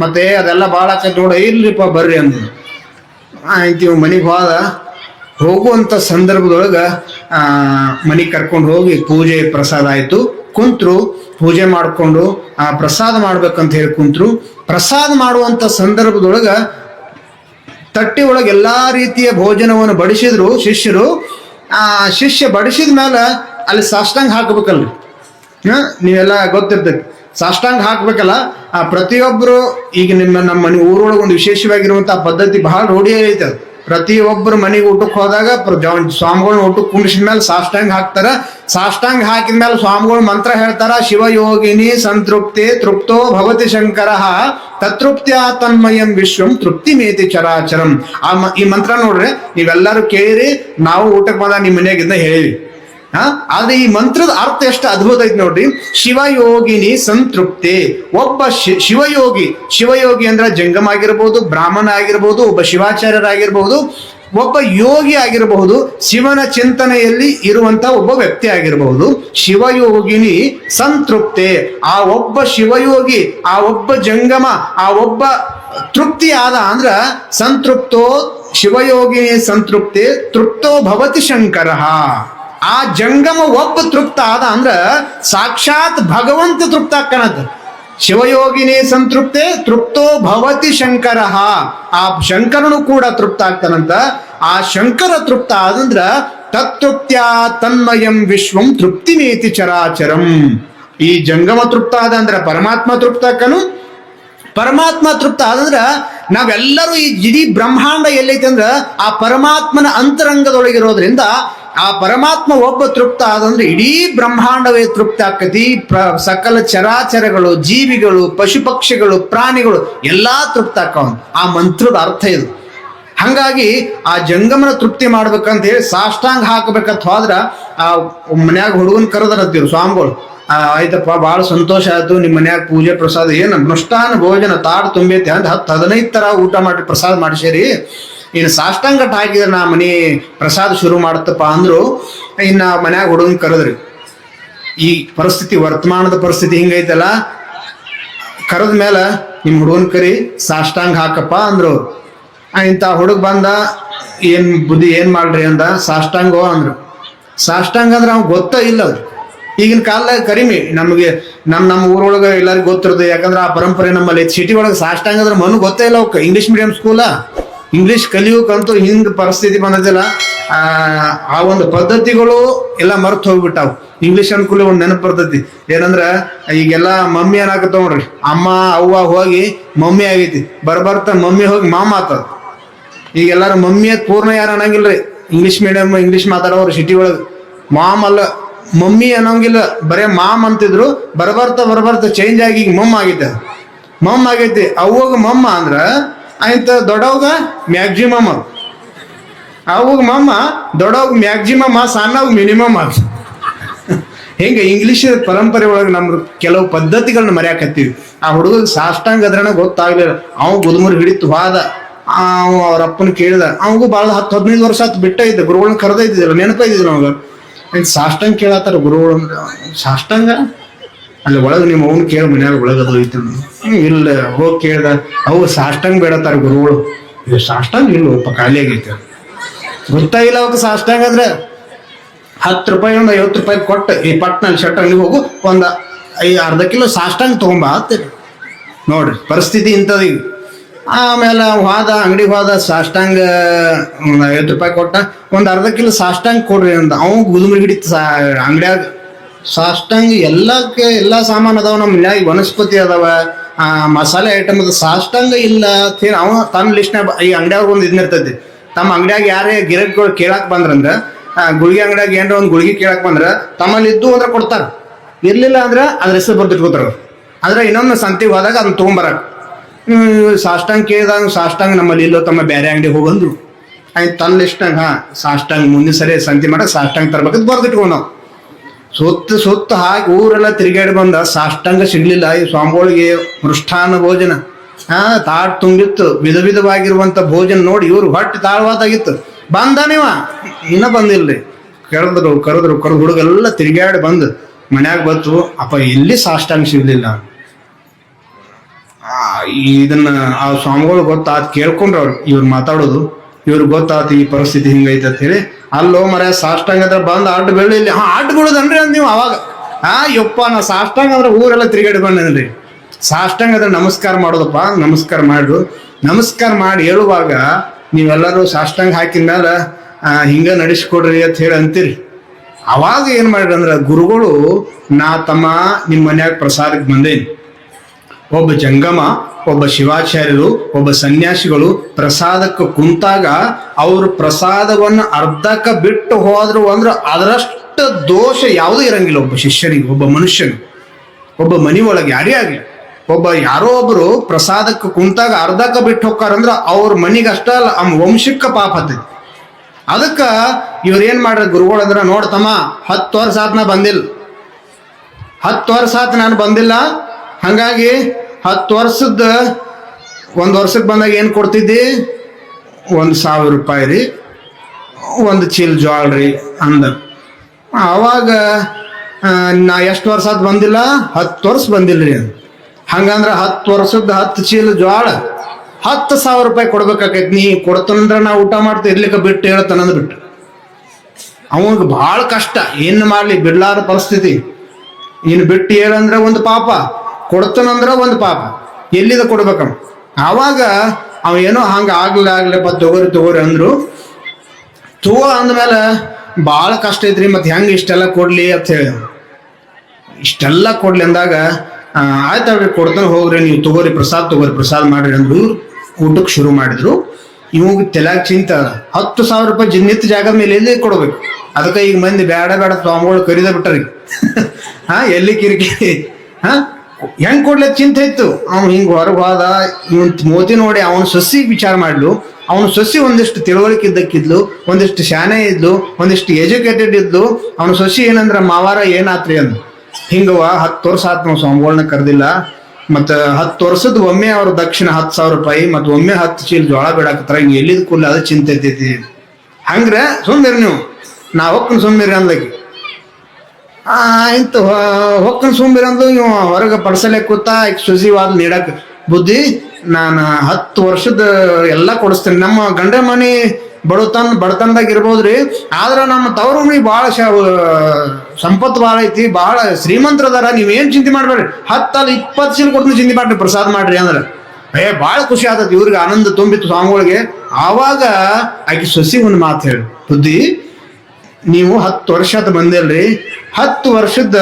ಮತ್ತೆ ಅದೆಲ್ಲ ಭಾಳ ಆಕೈತಿ ನೋಡ ಇರ್ಲಿಪ್ಪ ಬರ್ರಿ ಅಂದ್ರು ಆಯ್ತು ಇವ್ ಮನೆಗೆ ಹೋದ. ಹೋಗುವಂತ ಸಂದರ್ಭದೊಳಗ ಮನೆಗೆ ಕರ್ಕೊಂಡು ಹೋಗಿ ಪೂಜೆ ಪ್ರಸಾದ ಆಯ್ತು. ಕುಂತ್ರು, ಪೂಜೆ ಮಾಡ್ಕೊಂಡು, ಆ, ಪ್ರಸಾದ ಮಾಡ್ಬೇಕಂತ ಹೇಳಿ ಕುಂತ್ರು. ಪ್ರಸಾದ ಮಾಡುವಂತ ಸಂದರ್ಭದೊಳಗ ತಟ್ಟಿ ಒಳಗೆ ಎಲ್ಲಾ ರೀತಿಯ ಭೋಜನವನ್ನು ಬಡಿಸಿದ್ರು ಶಿಷ್ಯರು. ಆ ಶಿಷ್ಯ ಬಡಿಸಿದ ಮೇಲೆ ಅಲ್ಲಿ ಸಾಷ್ಟಾಂಗ ಹಾಕ್ಬೇಕಲ್ರಿ. ಹ? ನೀವೆಲ್ಲ ಗೊತ್ತಿರ್ತೈತಿ. ಸಾಷ್ಟಾಂಗ ಹಾಕ್ಬೇಕಲ್ಲ, ಆ ಪ್ರತಿಯೊಬ್ಬರು ಈಗ ನಿಮ್ಮ ನಮ್ಮ ಮನೆ ಊರೊಳಗೆ ಒಂದು ವಿಶೇಷವಾಗಿರುವಂತ ಪದ್ಧತಿ ಬಹಳ ರೂಢಿ ಐತೆ ಅದು. ಪ್ರತಿಯೊಬ್ಬರು ಮನೆಗೆ ಊಟಕ್ಕೆ ಹೋದಾಗ ಸ್ವಾಮಿಗಳನ್ನ ಊಟಕ್ಕೆ ಕುಂಡಿಸಿದ ಮೇಲೆ ಸಾಷ್ಟಾಂಗ ಹಾಕ್ತಾರ. ಸಾಷ್ಟಾಂಗ ಹಾಕಿದ ಮೇಲೆ ಸ್ವಾಮಿಗಳು ಮಂತ್ರ ಹೇಳ್ತಾರ, ಶಿವಯೋಗಿನಿ ಸಂತೃಪ್ತಿ ತೃಪ್ತೋ ಭವತಿ ಶಂಕರ ತತೃಪ್ತಿಯ ತನ್ಮಯಂ ವಿಶ್ವಂ ತೃಪ್ತಿ ಮೇತಿ ಚರಾಚರಂ. ಆ ಈ ಮಂತ್ರ ನೋಡ್ರಿ, ನೀವೆಲ್ಲರೂ ಕೇಳಿರಿ ನಾವು ಊಟಕ್ಕೆ ಬಂದ ನಿಮ್ಮ ಮನೆಯಾಗಿಂದ ಹೇಳಿ ಹಾ, ಆದ್ರೆ ಈ ಮಂತ್ರದ ಅರ್ಥ ಎಷ್ಟು ಅದ್ಭುತ ಐತಿ ನೋಡ್ರಿ, ಶಿವಯೋಗಿನಿ ಸಂತೃಪ್ತಿ, ಒಬ್ಬ ಶಿವಯೋಗಿ ಶಿವಯೋಗಿ ಅಂದ್ರೆ ಜಂಗಮ ಆಗಿರ್ಬೋದು, ಬ್ರಾಹ್ಮಣ ಆಗಿರ್ಬೋದು, ಒಬ್ಬ ಶಿವಾಚಾರ್ಯರಾಗಿರ್ಬಹುದು ಒಬ್ಬ ಯೋಗಿ ಆಗಿರಬಹುದು, ಶಿವನ ಚಿಂತನೆಯಲ್ಲಿ ಇರುವಂತ ಒಬ್ಬ ವ್ಯಕ್ತಿ ಆಗಿರಬಹುದು. ಶಿವಯೋಗಿನಿ ಸಂತೃಪ್ತೆ. ಆ ಒಬ್ಬ ಶಿವಯೋಗಿ, ಆ ಒಬ್ಬ ಜಂಗಮ, ಆ ಒಬ್ಬ ತೃಪ್ತಿ ಆದ ಅಂದ್ರ ಸಂತೃಪ್ತೋ ಶಿವಯೋಗಿನಿ ಸಂತೃಪ್ತಿ, ತೃಪ್ತೋ ಭವತಿ ಶಂಕರ. ಆ ಜಂಗಮ ಒಬ್ಬ ತೃಪ್ತ ಆದ ಅಂದ್ರ ಸಾಕ್ಷಾತ್ ಭಗವಂತ ತೃಪ್ತ ಆಕ್ಕನಂತ ಶಿವಯೋಗಿನಿ ಸಂತೃಪ್ತೆ, ತೃಪ್ತೋ ಭವತಿ ಶಂಕರ. ಆ ಶಂಕರನು ಕೂಡ ತೃಪ್ತ ಆಗ್ತಾನಂತ. ಆ ಶಂಕರ ತೃಪ್ತ ಆದಂದ್ರ ತತ್ತೃಪ್ತ್ಯ ತನ್ಮಯಂ ವಿಶ್ವಂ ತೃಪ್ತಿಮೇತಿ ಚರಾಚರಂ. ಈ ಜಂಗಮ ತೃಪ್ತ ಆದ ಅಂದ್ರ ಪರಮಾತ್ಮ ತೃಪ್ತಕ್ಕನು ಪರಮಾತ್ಮ ತೃಪ್ತ ಆದಂದ್ರ ನಾವೆಲ್ಲರೂ ಈ ಇಡೀ ಬ್ರಹ್ಮಾಂಡ ಎಲ್ಲೈತೆ ಅಂದ್ರ ಆ ಪರಮಾತ್ಮನ ಅಂತರಂಗದೊಳಗಿರೋದ್ರಿಂದ ಆ ಪರಮಾತ್ಮ ಒಬ್ಬ ತೃಪ್ತ ಆದಂದ್ರೆ ಇಡೀ ಬ್ರಹ್ಮಾಂಡವೇ ತೃಪ್ತ ಆಕತಿ. ಪ್ರ ಸಕಲ ಚರಾಚರಗಳು, ಜೀವಿಗಳು ಪಶು ಪಕ್ಷಿಗಳು ಪ್ರಾಣಿಗಳು ಎಲ್ಲಾ ತೃಪ್ತ ಆಕ್ಕವ ಆ ಮಂತ್ರದ ಅರ್ಥ ಇದು. ಹಂಗಾಗಿ ಆ ಜಂಗಮನ ತೃಪ್ತಿ ಮಾಡ್ಬೇಕಂತ ಹೇಳಿ ಸಾಷ್ಟಾಂಗ ಹಾಕಬೇಕಂತ ಹೋದ್ರ ಆ ಮನ್ಯಾಗ ಹುಡುಗನ್ ಕರೆದರತ್ತೀರು ಸ್ವಾಮಿಗಳು. ಆಯ್ತಪ್ಪ, ಭಾಳ ಸಂತೋಷ ಆಯ್ತು ನಿಮ್ಮ ಮನ್ಯಾಗ ಪೂಜೆ ಪ್ರಸಾದ ಏನು ಮೃಷ್ಟಾನ ಭೋಜನ ತಾಡ್ ತುಂಬೈತಿ ಅಂತ ಹತ್ತು ಹದಿನೈದು ತರ ಊಟ ಮಾಡಿ ಪ್ರಸಾದ ಮಾಡಿಸೇರಿ. ಇನ್ನು ಸಾಷ್ಟಾಂಗ ಹಾಕಿದ್ರೆ ನಾ ಮನೆ ಪ್ರಸಾದ ಶುರು ಮಾಡುತ್ತಪ್ಪ ಅಂದ್ರು, ಇನ್ನ ಮನ್ಯಾಗ ಹುಡುಗನ್ ಕರೆದ್ರಿ. ಈ ಪರಿಸ್ಥಿತಿ ವರ್ತಮಾನದ ಪರಿಸ್ಥಿತಿ ಹಿಂಗೈತಲ್ಲ ಕರೆದ ಮೇಲೆ ನಿಮ್ಮ ಹುಡುಗನ್ ಕರಿ, ಸಾಷ್ಟಾಂಗ ಹಾಕಪ್ಪ ಅಂದ್ರು ಇಂಥ ಹುಡುಗ ಬಂದ, ಏನ್ ಬುದ್ಧಿ ಏನ್ ಮಾಡ್ರಿ ಅಂದ? ಸಾಷ್ಟಾಂಗೋ ಅಂದ್ರು. ಸಾಷ್ಟಾಂಗ ಅಂದ್ರೆ ಅವ್ನು ಗೊತ್ತ ಇಲ್ಲ ಈಗಿನ ಕಾಲದಾಗ ಕಡಿಮೆ ನಮಗೆ ನಮ್ಮ ನಮ್ಮ ಊರೊಳಗೆ ಎಲ್ಲರಿಗೂ ಗೊತ್ತಿರೋದು, ಯಾಕಂದ್ರೆ ಆ ಪರಂಪರೆ ನಮ್ಮಲ್ಲಿ ಸಿಟಿ ಒಳಗೆ ಸಾಷ್ಟಾಂಗ ಅಂದ್ರೆ ಮನು ಗೊತ್ತೇ ಇಲ್ಲ ಅವಕ್ಕೆ ಇಂಗ್ಲಿಷ್ ಮೀಡಿಯಂ ಸ್ಕೂಲ ಇಂಗ್ಲಿಷ್ ಕಲಿಯೋಕಂತೂ ಹಿಂಗ್ ಪರಿಸ್ಥಿತಿ ಬಂದದಿಲ್ಲ ಆ ಆ ಒಂದು ಪದ್ಧತಿಗಳು ಎಲ್ಲ ಮರ್ತು ಹೋಗ್ಬಿಟ್ಟಾವು. ಇಂಗ್ಲಿಷ್ ಅನುಕೂಲ ಒಂದು ನೆನಪು ಬರ್ತೈತಿ. ಏನಂದ್ರ, ಈಗೆಲ್ಲ ಮಮ್ಮಿ ಏನಾಗತ್ತ ನೋಡ್ರಿ. ಅಮ್ಮ ಅವ್ವ ಹೋಗಿ ಮಮ್ಮಿ ಆಗೈತಿ. ಬರ್ಬರ್ತ ಮಮ್ಮಿ ಹೋಗಿ ಮಾಮ ಆತದ. ಈಗ ಎಲ್ಲಾರು ಮಮ್ಮಿ ಅದ್ ಪೂರ್ಣ ಯಾರು ಅನ್ನಂಗಿಲ್ರಿ. ಇಂಗ್ಲಿಷ್ ಮೀಡಿಯಂ ಇಂಗ್ಲಿಷ್ ಮಾತಾಡೋರು ಸಿಟಿ ಒಳಗೆ. ಮಾಮ್ ಅಲ್ಲ, ಮಮ್ಮಿ ಅನ್ನೋಂಗಿಲ್ಲ, ಬರೇ ಮಾಮ್ ಅಂತಿದ್ರು, ಬರಬರ್ತ ಬರಬರ್ತ ಚೇಂಜ್ ಆಗಿ ಈಗ ಮಮ್ಮ ಆಗೈತೆ. ಮಮ್ಮ ಆಗೈತಿ. ಅವಾಗ ಮಮ್ಮ ಅಂದ್ರ, ಆಯ್ತ, ದೊಡ್ಡವಾಗ ಮ್ಯಾಕ್ಸಿಮಮ್ ಅವಾಗ ಮಮ್ಮ, ದೊಡ್ಡವಾಗ ಮ್ಯಾಕ್ಸಿಮಮ್ ಸಣ್ಣವಾಗ ಮಿನಿಮಮ್ ಆಗ ಹಿಂಗೆ ಇಂಗ್ಲಿಷ್ ಪರಂಪರೆ ಒಳಗೆ ನಮ್ಮ ಕೆಲವು ಪದ್ಧತಿಗಳನ್ನ ಮರ್ಯಾಕತ್ತೀವಿ. ಆ ಹುಡುಗ ಸಾಷ್ಟಾಂಗ ಅದ್ರನ ಗೊತ್ತಾಗ್ಲಿಲ್ಲ. ಅವ ಗುದ್ಮುರ್ ಹಿಡಿತು ಹೋದ. ಅವ ಅವ್ರ ಅಪ್ಪನ ಕೇಳಿದ. ಅವಗೂ ಭಾಳ ಹತ್ತು ಹದಿನೈದು ವರ್ಷ ಆತು ಬಿಟ್ಟ ಇದ್ದ. ಗುರುಗಳನ್ನ ಕರೆದ ಇದ್ದಿದ್ರು ನೆನಪ ಇದ್ದಿದ್ರು ಅವಾಗ ಸಾಷ್ಟಾಂಗ ಕೇಳತ್ತಾರ ಗುರುಗಳು ಸಾಷ್ಟಾಂಗ? ಅಲ್ಲಿ ಒಳಗೆ ನಿಮ್ಮ ಅವನ್ ಕೇಳಿ ಮನ್ಯಾಗ ಒಳಗದು ಐತಿ ಇಲ್ಲ, ಹೋಗಿ ಕೇಳ್ದ. ಅವು ಸಾಷ್ಟಾಂಗ ಬೇಡತ್ತಾರ ಗುರುಗಳು. ಇದು ಸಾಷ್ಟಾಂಗ ಇಲ್ಲ, ಒಪ್ಪ ಖಾಲಿ ಆಗೈತೆ. ಗೊತ್ತಾಗಿಲ್ಲ ಅವಕ್ಕೆ ಸಾಷ್ಟಾಂಗ ಹತ್ತು ರೂಪಾಯಿ ಒಂದು ಐವತ್ತು ರೂಪಾಯಿ ಕೊಟ್ಟು ಈ ಪಟ್ನಲ್ಲಿ ಶರ್ಟ್ ಅಲ್ಲಿ ಹೋಗು, ಒಂದು ಐ, ಅರ್ಧ ಕಿಲೋ ಸಾಷ್ಟಾಂಗ ತೊಗೊಂಬ ಅಂತೀರಿ ನೋಡ್ರಿ, ಪರಿಸ್ಥಿತಿ ಇಂಥದ್ದು ಆಮೇಲೆ ಹೋದ ಅಂಗಡಿಗೆ ಹೋದ ಸಾಷ್ಟಾಂಗ ಐವತ್ತು ರೂಪಾಯಿ ಕೊಟ್ಟ, ಒಂದು ಅರ್ಧ ಕಿಲೋ ಸಾಷ್ಟಾಂಗ ಕೊಡ್ರಿ ಅಂತ ಅವ್ ಗುದುಮ್ರಿ ಹಿಡಿತು ಸಾ, ಅಂಗಡಿಯಾಗ. ಸಾಷ್ಟಾಂಗ ಎಲ್ಲಕ್ಕೆ ಎಲ್ಲ ಸಾಮಾನು ಅದಾವ ನಮ್ಮ ಮನ್ಯಾಗ. ವನಸ್ಪತಿ ಅದಾವ. ಮಸಾಲೆ ಐಟಮ್ ಅದ. ಸಾಷ್ಟಾಂಗ ಇಲ್ಲ ಅಂತ ಹೇಳಿ ಅವ ತನ್ನ ಲಿಸ್ಟ್ನಾಗ ಈ ಅಂಗಡಿಯಾಗ ಒಂದು ಇದನ್ನಿರ್ತೈತಿ ತಮ್ಮ ಅಂಗಡಿಯಾಗ ಯಾರೇ ಗಿರಕ್ಗಳು ಕೇಳಾಕ್ ಬಂದ್ರಂದ್ರ ಗುಳಿಗೆ ಅಂಗಡಿಯಾಗ ಏನಾರ ಒಂದು ಗುಳಿಗೆ ಕೇಳಾಕ್ ಬಂದ್ರ, ತಮ್ಮಲ್ಲಿ ಇದ್ದು ಅಂದ್ರೆ ಕೊಡ್ತಾರ. ಇರ್ಲಿಲ್ಲ ಅಂದ್ರೆ ಅದ್ರ ಹೆಸರು ಬರ್ದಿಟ್ಕೋತಾರ ಅಂದ್ರೆ ಇನ್ನೊಂದು ಸಂತಿಗೆ ಹೋದಾಗ ಅದನ್ನ ತೊಗೊಂಬರಕ್ ಸಾಷ್ಟಾಂಗ ಕೇಳಿದಾಗ ಸಾಷ್ಟಾಂಗ ನಮ್ಮಲ್ಲಿ ಇಲ್ಲೋ ತಮ್ಮ ಬೇರೆ ಅಂಗಡಿ ಹೋಗಂದ್ರು. ಆಯ್ತು, ತನ್ನ ಲಿಸ್ಟ್ನಾಗ ಹಾ, ಸಾಷ್ಟಾಂಗ ಮುಂದಿನ ಸರಿ ಸಂತಿ ಮಾಡಕ್ಕೆ ಸಾಷ್ಟಾಂಗ ತರ್ಬೇಕಂತ ಬರ್ದಿಟ್ಕೊಂಡು ನಾವು. ಸುತ್ತ ಸುತ್ತ ಹಾಕಿ ಊರೆಲ್ಲ ತಿರುಗಾಡಿ ಬಂದ, ಸಾಷ್ಟಾಂಗ ಸಿಗ್ಲಿಲ್ಲ. ಈ ಸ್ವಾಮಿಗಳಿಗೆ ಮೃಷ್ಠಾನ ಭೋಜನ. ಹಾ, ತಾಟ್ ತುಂಬಿತ್ತು. ವಿಧ ವಿಧವಾಗಿರುವಂತ ಭೋಜನ ನೋಡಿ ಇವ್ರು ಹೊಟ್ಟೆ ತಾಳ್ವಾದಾಗಿತ್ತು ಬಂದ ನೀವ ಇನ್ನ ಬಂದಿಲ್ರಿ. ಕರೆದ್ರು ಕರೆದ್ರು ಕರೆದು ಹುಡುಗೆಲ್ಲ ತಿರುಗಾಡಿ ಬಂದು ಮನ್ಯಾಗ ಬಂತು. ಅಪ್ಪ, ಎಲ್ಲಿ ಸಾಷ್ಟಾಂಗ ಸಿಗ್ಲಿಲ್ಲ? ಇದನ್ನ ಆ ಸ್ವಾಮಿಗಳು ಗೊತ್ತಾತ್ ಕೇಳ್ಕೊಂಡ್ರು ಅವ್ರು, ಇವ್ರು ಮಾತಾಡೋದು. ಇವ್ರಿಗೆ ಗೊತ್ತಾತು ಈ ಪರಿಸ್ಥಿತಿ ಹಿಂಗೈತೆ ಅಂತ ಹೇಳಿ, ಅಲ್ಲೋ ಮರ ಸಾಷ್ಟಾಂಗ ಅಂದ್ರೆ ಬಂದ್ ಅಡ್ಡ ಬೆಳ್ಳಿ ಇಲ್ಲಿ ಹಾ ಬೀಳೋದನ್ರಿ ಅಂದ್ ನೀವು ಅವಾಗ. ಹಾ ಯಪ್ಪ, ನಾ ಸಾಷ್ಟಾಂಗ ಅಂದ್ರೆ ಊರೆಲ್ಲ ತಿರುಗಾಡಿ ಬಂದನ್ರಿ ಸಾಷ್ಟಾಂಗ ಅಂದ್ರೆ ನಮಸ್ಕಾರ ಮಾಡೋದಪ್ಪ, ನಮಸ್ಕಾರ ಮಾಡು ನಮಸ್ಕಾರ ಮಾಡಿ ಹೇಳುವಾಗ ನೀವೆಲ್ಲರೂ ಸಾಷ್ಟಾಂಗ ಹಾಕಿದ ಮೇಲೆ ಹಿಂಗ ನಡೆಸ್ಕೊಡ್ರಿ ಅಂತ ಹೇಳಿ ಅಂತೀರಿ. ಅವಾಗ ಏನ್ ಮಾಡ್ರಿ ಅಂದ್ರೆ, ಗುರುಗಳು ನಾ ತಮ್ಮ ನಿಮ್ಮ ಮನ್ಯಾಗ ಪ್ರಸಾದಕ್ಕೆ ಬಂದೇನಿ. ಒಬ್ಬ ಜಂಗಮ, ಒಬ್ಬ ಶಿವಾಚಾರ್ಯರು, ಒಬ್ಬ ಸನ್ಯಾಸಿಗಳು ಪ್ರಸಾದಕ್ಕೆ ಕುಂತಾಗ ಅವರು ಪ್ರಸಾದವನ್ನು ಅರ್ಧಕ್ಕೆ ಬಿಟ್ಟು ಹೋದ್ರು ಅಂದ್ರೆ ಅದರಷ್ಟು ದೋಷ ಯಾವುದೂ ಇರಂಗಿಲ್ಲ. ಒಬ್ಬ ಶಿಷ್ಯನಿಗೆ, ಒಬ್ಬ ಮನುಷ್ಯನಿಗೆ, ಒಬ್ಬ ಮನಿ ಒಳಗೆ ಯಾರೇ ಆಗಲಿ. ಒಬ್ಬ ಯಾರೋ ಒಬ್ರು ಪ್ರಸಾದಕ್ಕೆ ಕುಂತಾಗ ಅರ್ಧಕ್ಕೆ ಬಿಟ್ಟು ಹೋಗ್ತಾರಂದ್ರ ಅವ್ರ ಮನಿಗೆ ಅಷ್ಟ ವಂಶಕ್ಕೆ ಪಾಪ ಹತ್ತೈತಿ ಅದಕ್ಕ ಇವ್ರು ಏನ್ ಮಾಡ್ರ ಗುರುಗಳು ಅಂದ್ರೆ ನೋಡ್ತಮ್ಮ ಹತ್ತು ವರ್ಷ ಆತ್ ನಾ ಬಂದಿಲ್ಲ. ಹತ್ತು ವರ್ಷ ಆತ್ ನಾನು ಬಂದಿಲ್ಲ ಹಂಗಾಗಿ ಹತ್ತು ವರ್ಷದ ಒಂದು ವರ್ಷಕ್ಕೆ ಬಂದಾಗ ಏನು ಕೊಡ್ತಿದ್ದಿ? ಒಂದು ಸಾವಿರ ರೂಪಾಯಿ ರೀ. ಒಂದು ಚೀಲ್ ಜ್ವಾಳ ರೀ ಅಂದ. ಅವಾಗ ನಾ ಎಷ್ಟು ವರ್ಷ ಅದು ಬಂದಿಲ್ಲ? ಹತ್ತು ವರ್ಷ ಬಂದಿಲ್ಲ ರೀ ಹಂಗಂದ್ರೆ ಹಂಗಂದ್ರ ಹತ್ತು ವರ್ಷದ ಹತ್ತು ಚೀಲ ಜ್ವಾಳ, ಹತ್ತು ಸಾವಿರ ರೂಪಾಯಿ ಕೊಡ್ಬೇಕಾಕೈತಿ. ನೀ ಕೊಡ್ತಂದ್ರೆ ನಾ ಊಟ ಮಾಡ್ತಾ ಇರ್ಲಿಕ್ಕೆ ಬಿಟ್ಟು ಹೇಳ್ತಾನಂದ್ ಬಿಟ್ಟು. ಅವನಿಗೆ ಭಾಳ ಕಷ್ಟ. ಏನು ಮಾಡಲಿ ಬಿಡ್ಲಾರ ಪರಿಸ್ಥಿತಿ. ಇನ್ನು ಬಿಟ್ಟು ಹೇಳಂದ್ರೆ ಒಂದು ಪಾಪ ಕೊಡ್ತಾನಂದ್ರ ಒಂದು ಪಾಪ. ಎಲ್ಲಿದ ಕೊಡ್ಬೇಕಮ್ಮ? ಆವಾಗ ಅವ ಏನೋ ಹಂಗ ಆಗ್ಲಿ ಆಗ್ಲಪ್ಪ ತಗೋರಿ ತಗೋರಿ ಅಂದ್ರು. ತಗೋ ಅಂದ್ಮೇಲೆ ಭಾಳ ಕಷ್ಟ ಐತ್ರಿ, ಮತ್ತೆ ಹೆಂಗೆ ಇಷ್ಟೆಲ್ಲ ಕೊಡ್ಲಿ ಅಂತ ಹೇಳಿ. ಇಷ್ಟೆಲ್ಲ ಕೊಡ್ಲಿ ಅಂದಾಗ ಆಯ್ತು ಅವ್ರಿಗೆ ಕೊಡ್ತಾನೆ ಹೋಗ್ರಿ, ನೀವು ತಗೋರಿ, ಪ್ರಸಾದ್ ತಗೋರಿ, ಪ್ರಸಾದ್ ಮಾಡ್ರಿ ಅಂದ್ರು. ಊಟಕ್ಕೆ ಶುರು ಮಾಡಿದ್ರು. ಇವಾಗ ತಲೆಯಾಗ ಚಿಂತ, ಹತ್ತು ಸಾವಿರ ರೂಪಾಯಿ ಜಿನ್ನಿತ್ ಜಾಗ ಮೇಲೆ ಎಲ್ಲಿ ಕೊಡ್ಬೇಕು? ಅದಕ್ಕೆ ಈಗ ಮಂದಿ ಬೇಡ ಬೇಡ ಸ್ವಾಮಿಗಳು ಕರೀದ ಬಿಟ್ರಿ [laughs] ಹಾ, ಎಲ್ಲಿ ಕಿರಿಕಿರಿ? ಹಾ ಹೆಂಗ್ ಕೊಡ್ಲಕ್ ಚಿಂತೆ ಇತ್ತು? ಅವ್ನು ಹಿಂಗ್ ಹೊರಗೆ ಇವನ್ ಮೋತಿ ನೋಡಿ ಅವನ ಸೊಸಿ ವಿಚಾರ ಮಾಡ್ಲು. ಅವನ ಸೊಸಿ ಒಂದಿಷ್ಟು ತಿಳುವಳಿಕೆ ಇದ್ದಕ್ಕಿದ್ಲು, ಒಂದಿಷ್ಟು ಶಾನೆ ಇದ್ಲು, ಒಂದಿಷ್ಟು ಎಜುಕೇಟೆಡ್ ಇದ್ಲು. ಅವನ ಸೊಸಿ ಏನಂದ್ರ, ಮಾವಾರ ಏನಾತ್ರಿ ಅಂದ್. ಹಿಂಗವ ಹತ್ತು ವರ್ಷ ಆತ್ ನಾವು ಸ್ವಾಮಿಗಳನ್ನ ಕರೆದಿಲ್ಲ. ಮತ್ತ ಹತ್ತು ವರ್ಷದ ಒಮ್ಮೆ ಅವ್ರ ದಕ್ಷಿಣ ಹತ್ತು ಸಾವಿರ ರೂಪಾಯಿ, ಮತ್ತ ಒಮ್ಮೆ ಹತ್ತು ಚೀಲ ಜೋಳ ಬಿಡಾಕತ್ತಾರ, ಹಿಂಗ ಎಲ್ಲಿದ ಕೂಲ ಅದು ಚಿಂತೆ ಇರ್ತೈತಿ ಹಂಗ್ರೆ ಸುಮ್ಮಿರಿ ನೀವು, ನಾ ಹೋಗ್ತೀನಿ ಸುಮ್ಮಿರಿ ಅಂದ್ಲಕಿ. ಆಯ್ತು ಹೊಕ್ಕನ್ ಸುಂಬಿರಂದು ಇವ ಹೊರಗೆ ಪಡ್ಸಲೆ ಕೂತ, ಈಗ ಸುಸಿವಾದ ನೀಡಕ್ ಬುದ್ಧಿ, ನಾನು ಹತ್ತು ವರ್ಷದ ಎಲ್ಲ ಕೊಡಿಸ್ತೇನೆ. ನಮ್ಮ ಗಂಡ ಮನೆ ಬಡತನ, ಬಡತನದಾಗ ಇರ್ಬೋದ್ರಿ. ಆದ್ರ ನಮ್ಮ ತವರು ಭಾಳ ಶ ಸಂಪತ್ತು ಭಾಳ ಐತಿ ಭಾಳ ಶ್ರೀಮಂತರದಾರ ನೀವೇನ್ ಚಿಂತೆ ಮಾಡ್ಬೇಡ್ರಿ? ಹತ್ತಲ್ಲ ಇಪ್ಪತ್ತು ಸೀಲ್ ಕೊಡ್ತೀನಿ ಚಿಂತೆ ಮಾಡ್ರಿ, ಪ್ರಸಾದ ಮಾಡ್ರಿ ಅಂದ್ರೆ. ಏ ಭಾಳ ಖುಷಿ ಆತತಿ ಇವ್ರಿಗೆ, ಆನಂದ ತುಂಬಿತ್ತು ಸ್ವಾಮಿಗಳಿಗೆ. ಆವಾಗ ಆಕೆ ಸೊಸಿ ಒಂದು ಮಾತು ಹೇಳಿ. ಬುದ್ಧಿ ನೀವು ಹತ್ತು ವರ್ಷದ ಬಂದಿಲ್ರಿ, ಹತ್ತು ವರ್ಷದ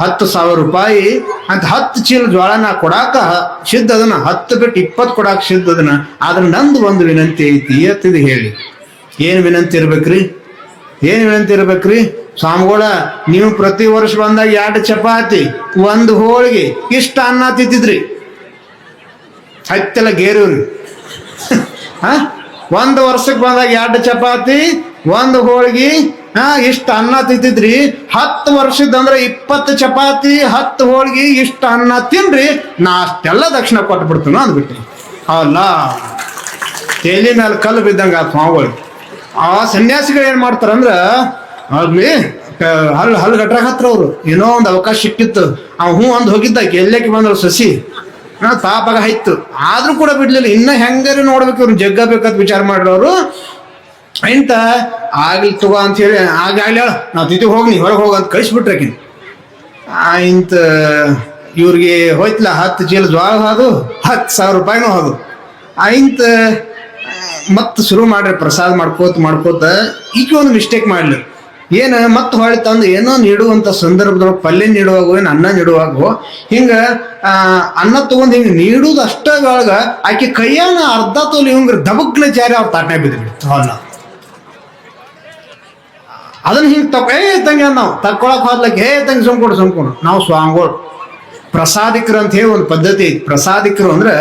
ಹತ್ತು ಸಾವಿರ ರೂಪಾಯಿ, ಅಂತ ಹತ್ತು ಚೀಲ ಜೋಳ ನಾ ಕೊಡಾಕ ಸಿದ್ಧ ಅದನ್ನ, ಹತ್ತು ಬಿಟ್ಟು ಇಪ್ಪತ್ತು ಕೊಡಾಕ ಸಿದ್ಧ ಅದನ್ನ. ಆದ್ರೆ ನಂದು ಒಂದು ವಿನಂತಿ ಐತಿ ಅತ್ತಿದ್ ಹೇಳಿ. ಏನು ವಿನಂತಿ ಇರ್ಬೇಕ್ರಿ? ಏನು ವಿನಂತಿ ಇರ್ಬೇಕ್ರಿ? ಸ್ವಾಮಿಗಳ, ನೀವು ಪ್ರತಿ ವರ್ಷ ಬಂದಾಗ ಎರಡು ಚಪಾತಿ, ಒಂದು ಹೋಳಿಗೆ, ಇಷ್ಟ ಅನ್ನ ತಿದ್ದಿದ್ರಿ ಹತ್ತೆಲ್ಲ ಗೇರೂರಿ. [laughs] ಹಾ? ಒಂದು ವರ್ಷಕ್ಕೆ ಬಂದಾಗ ಎರಡು ಚಪಾತಿ, ಒಂದು ಹೋಳಿಗೆ ಹಾ, ಇಷ್ಟ ಅನ್ನ ತಿಂತಿದ್ರಿ. ಹತ್ತು ವರ್ಷದಂದ್ರೆ ಇಪ್ಪತ್ತು ಚಪಾತಿ, ಹತ್ತು ಹೋಳಿಗೆ, ಇಷ್ಟ ಅನ್ನ ತಿನ್ರಿ. ನಾ ಅಷ್ಟೆಲ್ಲ ದಕ್ಷಿಣ ಕೊಟ್ಟು ಬಿಡ್ತೀನಿ ಅಂದ್ಬಿಟ್ಟು. ಅಲ್ಲ, ತೇಲಿ ಮೇಲೆ ಕಲ್ಲು ಬಿದ್ದಂಗ ಆ ಸ್ವಾಮಿಗಳು ಆ ಸನ್ಯಾಸಿಗಳು ಏನ್ ಮಾಡ್ತಾರಂದ್ರೆ ಅಲ್ಲಿ ಹಲ್ಲು ಹಲ್ಲು ಹಲ್ ಗಟ್ರಾಗ ಹತ್ರ ಅವರು. ಏನೋ ಒಂದು ಅವಕಾಶ ಸಿಕ್ಕಿತ್ತು. ಅವ್ ಹ್ಞೂ ಅಂದ್ ಹೋಗಿದ್ದ ಎಲ್ಲಕ್ಕೆ ಬಂದ್ರು ಸಸಿ? ಹಾ, ಪಾಪಾಗ ಆಯ್ತು ಆದ್ರೂ ಕೂಡ ಬಿಡ್ಲಿಲ್ಲ. ಇನ್ನ ಹೆಂಗಾರು ನೋಡ್ಬೇಕು ಇವ್ರು ಜಗ್ಗಬೇಕಂತ ವಿಚಾರ ಮಾಡಿರೋರು ಇಂತ ಆಗ್ಲಿ ತಗೋ ಅಂತ ಹೇಳಿ ಆಗಾಗ್ಲಿ ಹೇಳ. ನಾವು ತಿದ್ದು ಹೋಗ್ಲಿ ಹೊರಗೆ ಹೋಗ ಅಂತ ಕಳಿಸ್ಬಿಟ್ರೆ ಆಕಿನ. ಆ, ಇಂತ, ಇವ್ರಿಗೆ ಹೋಯ್ತಲ್ಲ, ಹತ್ತು ಚೀಲ ಜ್ವಾಳ ಹೋದು, ಹತ್ತು ಸಾವಿರ ರೂಪಾಯಿನೂ ಹೋದು. ಆಯ್ತ ಮತ್ತೆ ಶುರು ಮಾಡ್ರಿ, ಪ್ರಸಾದ ಮಾಡ್ಕೋತ ಮಾಡ್ಕೋತ ಈಗ ಒಂದು ಮಿಸ್ಟೇಕ್ ಮಾಡ್ಲಿ. ಏನು, ಮತ್ತೆ ಹೊಳೆ ತಂದು ಏನೋ ನೀಡುವಂಥ ಸಂದರ್ಭದೊಳಗೆ ಪಲ್ಯ ನೀಡುವಾಗ, ಏನು ಅನ್ನ ನೀಡುವಾಗ, ಹಿಂಗ ಅನ್ನ ತೊಗೊಂಡು ಹಿಂಗ ನೀಡುದು ಅಷ್ಟೊಳಗೆ ಆಕೆ ಕೈಯಾನ ಅರ್ಧ ತೋಲಿ ಹಿಂಗ ದಬಕ್ನ ಜಾರಿ ಅವ್ರ ತಾಟ್ನಾಗ ಬಿದ್ದು ಬಿಡ್ತು ಅದನ್ನ ಹಿಂಗೆ ತಪ್ಪ ಏ ತಂಗಿ ನಾವು ತಕ್ಕೊಳಕ್ ಹೋದ್ಲಕ್ಕೆ ಹೇ ತಂಗಿ ಸುಮ್ಕೊಡು ಸುಮ್ಕೊಡು. ನಾವು ಸ್ವಾಮಿಗಳು ಪ್ರಸಾದಿಕರು ಅಂತ ಹೇಳಿ ಒಂದು ಪದ್ಧತಿ ಐತಿ. ಪ್ರಸಾದಿಕರು ಅಂದ್ರೆ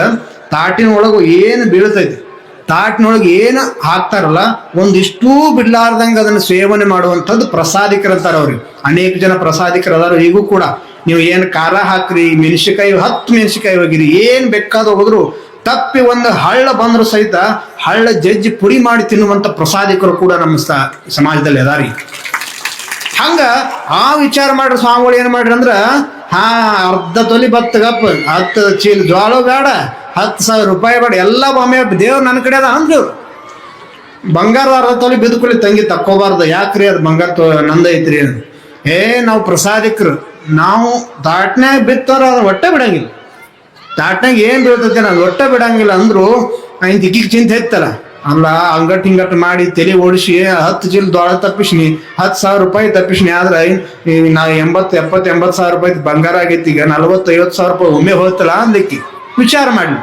ತಾಟಿನ ಒಳಗು ಏನು ಬೀಳ್ತೈತಿ. ತಾಟಿನೊಳಗೆ ಏನು ಹಾಕ್ತಾರಲ್ಲ, ಒಂದಿಷ್ಟೂ ಬಿಡ್ಲಾರ್ದಂಗ ಅದನ್ನ ಸೇವನೆ ಮಾಡುವಂಥದ್ದು ಪ್ರಸಾದಿಕರು ಅಂತಾರೆ ಅವ್ರಿಗೆ ಅನೇಕ ಜನ ಪ್ರಸಾದಿಕರು ಅದಾರ ಈಗೂ ಕೂಡ. ನೀವು ಏನು ಖಾರ ಹಾಕ್ರಿ ಮೆಣಸಿಕಾಯಿ ಹತ್ತು ಮೆಣಸಿಕಾಯಿ ಹೋಗಿರಿ, ಏನು ಬೇಕಾದ ಹೋದ್ರು ತಪ್ಪಿ ಒಂದು ಹಳ್ಳ ಬಂದ್ರು ಸಹಿತ ಹಳ್ಳ ಜಜ್ಜಿ ಪುಡಿ ಮಾಡಿ ತಿನ್ನುವಂತ ಪ್ರಸಾದಿಕರು ಕೂಡ ನಮ್ಮ ಸಮಾಜದಲ್ಲಿ ಅದಾರಿ. ಹಂಗ ಆ ವಿಚಾರ ಮಾಡ್ರಿ ಸ್ವಾಮಿಗಳು ಏನ್ ಮಾಡ್ರಿ ಅಂದ್ರ, ಹಾ, ಅರ್ಧ ತೊಲಿ ಬತ್ತ ಗಪ್ಪ, ಹತ್ತು ಚೀಲ ಜ್ವಾಳ ಬೇಡ, ಹತ್ತು ಸಾವಿರ ರೂಪಾಯಿ ಬೇಡ, ಎಲ್ಲ ಒಮ್ಮೆ ದೇವ್ರು ನನ್ನ ಕಡೆ ಅದ ಅಂದ್ರು. ಬಂಗಾರ ಅರ್ಧ ತೊಲಿ ಬಿದ್ದುಕೊಳ್ಳಿ ತಂಗಿ ತಕ್ಕೋಬಾರ್ದು, ಯಾಕ್ರಿ ಅದು ಬಂಗಾರ ನಂದ ಐತ್ರಿ ಏ, ನಾವು ಪ್ರಸಾದಿಕ್ರು, ನಾವು ದಾಟ್ನ್ಯಾಗ ಬಿತ್ತವ್ರ ಅದು ಹೊಟ್ಟೆ ಬಿಡಂಗಿಲ್ಲ. ತಾಟ್ನಾಗ ಏನ್ ಬೀಳ್ತೈತೆ ನಾನು ಹೊಟ್ಟೆ ಬಿಡಂಗಿಲ್ಲ ಅಂದ್ರು ಇಂತ ಚಿಂತೆ ಹೆಚ್ಚಲ್ಲ ಅಲ್ಲ ಅಂಗಟ್ ಹಿಂಗಟ್ ಮಾಡಿ ತಲೆ ಓಡಿಸಿ, ಹತ್ತು ಜಿಲ್ ದೊಳ ತಪ್ಪಿಸ್ನಿ, ಹತ್ತು ಸಾವಿರ ರೂಪಾಯಿ ತಪ್ಪಿಸ್ನಿ ಆದ್ರೆ ನಾ ಎಂಬತ್ತು, ಎಪ್ಪತ್ತು, ಎಂಬತ್ತು ಸಾವಿರ ರೂಪಾಯಿ ಬಂಗಾರ ಆಗೈತಿ ಈಗ, ನಲ್ವತ್ತು, ಐವತ್ತು ಸಾವಿರ ರೂಪಾಯಿ ಒಮ್ಮೆ ಹೋಗ್ತಲ್ಲ ಅಂದಕ್ಕಿ ವಿಚಾರ ಮಾಡ್ಲಿ.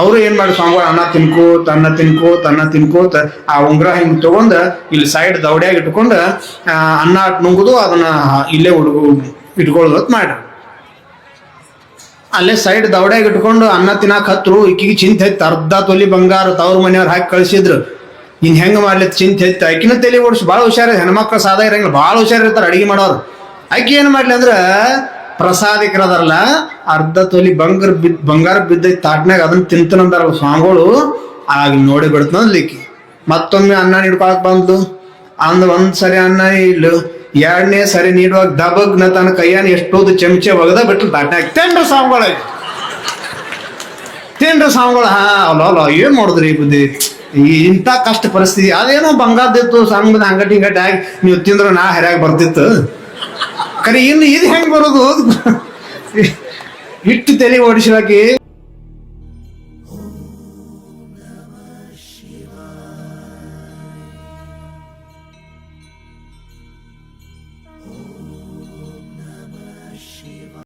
ಅವರು ಏನ್ ಮಾಡಿ ಸ್ವಾಮಿ ಅನ್ನ ತಿನ್ಕೋ ತನ್ನ ತಿನ್ಕೋ ತನ್ನ ತಿನ್ಕೋತ, ಆ ಉಂಗ್ರ ಹಿಂಗ್ ತಗೊಂಡ, ಇಲ್ಲಿ ಸೈಡ್ ದೌಡ್ಯಾಗ ಇಟ್ಕೊಂಡ ಅನ್ನ ನುಂಗುದು, ಅದನ್ನ ಇಲ್ಲೇ ಹುಡುಗ ಇಟ್ಕೊಳ್ಳೋದು ಮಾಡ್ರಿ ಅಲ್ಲೇ ಸೈಡ್ ದವಡ್ಯಾಗ ಇಟ್ಕೊಂಡು ಅನ್ನ ತಿನ್ನಾಕ ಹತ್ರು, ಈಕಿಗೆ ಚಿಂತೆ ಇತ್ತು. ಅರ್ಧ ತೊಲಿ ಬಂಗಾರ ತವ್ರ ಮನೆಯವ್ರು ಹಾಕಿ ಕಳಿಸಿದ್ರು. ಇನ್ ಹೆಂಗ ಮಾಡ್ಲಿ ಚಿಂತೆ ಐತ್ ಆಕಿನ ತಲೆ ಓಡಿಸಿ. ಭಾಳ ಹುಷಾರ ಹೆಣ್ಮಕ್ಳು ಸಾದ ಇರಂಗಿಲ್ಲ. ಭಾಳ ಹುಷಾರ್ ಇರ್ತಾರೆ ಅಡಿಗೆ ಮಾಡೋರು. ಆಕಿ ಏನ್ ಮಾಡ್ಲಿ ಅಂದ್ರ, ಪ್ರಸಾದಿಕರದಾರಲ್ಲ, ಅರ್ಧ ತೊಲಿ ಬಂಗಾರ ಬಿದ್ದ ಬಂಗಾರ ಬಿದ್ದೈತಿ ತಾಟ್ನಾಗ ಅದನ್ನ ತಿಂತನಂದಾರಲ್ಲ ಸ್ವಾಮಿಗಳು. ಆಗ ನೋಡಿ ಬಿಡ್ತನದ್ಲಿಕ್ಕಿ ಮತ್ತೊಮ್ಮೆ ಅನ್ನ ಹಿಡ್ಕೊಳಕ್ ಬಂದ್ಲು. ಅಂದ್ ಒಂದ್ಸರಿ ಅನ್ನ ಇಲ್ಲು. ಎರಡನೇ ಸರಿ ನೀಡುವಾಗ ದಬಗ್ನ ತನ್ನ ಕೈಯನ್ನು ಎಷ್ಟೋದು ಚಮಚೆ ಒಗದ ಬಿಟ್ಲು ತಾಟ್ನಾಗ ತಿಂಡ್ರ ಸಾವುಗಳ. ತಿಂಡ್ರ ಸಾವುಗಳ. ಹಾ, ಅಲ್ಲ ಅಲ್ಲ, ಏನ್ ಮಾಡಿದ್ರಿ ಬುದ್ಧಿ? ಇಂಥ ಕಷ್ಟ ಪರಿಸ್ಥಿತಿ, ಅದೇನೋ ಬಂಗಾರದಿತ್ತು ಸಂಘದ ಅಂಗಡಿ ಹಿಂಗಟ್ಟಿ ಆಗಿ ನೀವು ತಿಂದ್ರೆ ನಾ ಹರ್ಯಾಗ ಬರ್ತಿತ್ತು ಕರೆ, ಇನ್ನು ಇದು ಹೆಂಗ್ ಬರೋದು? ಇಟ್ಟು ತಲೆ ಓಡಿಸ್ಲಾಕಿ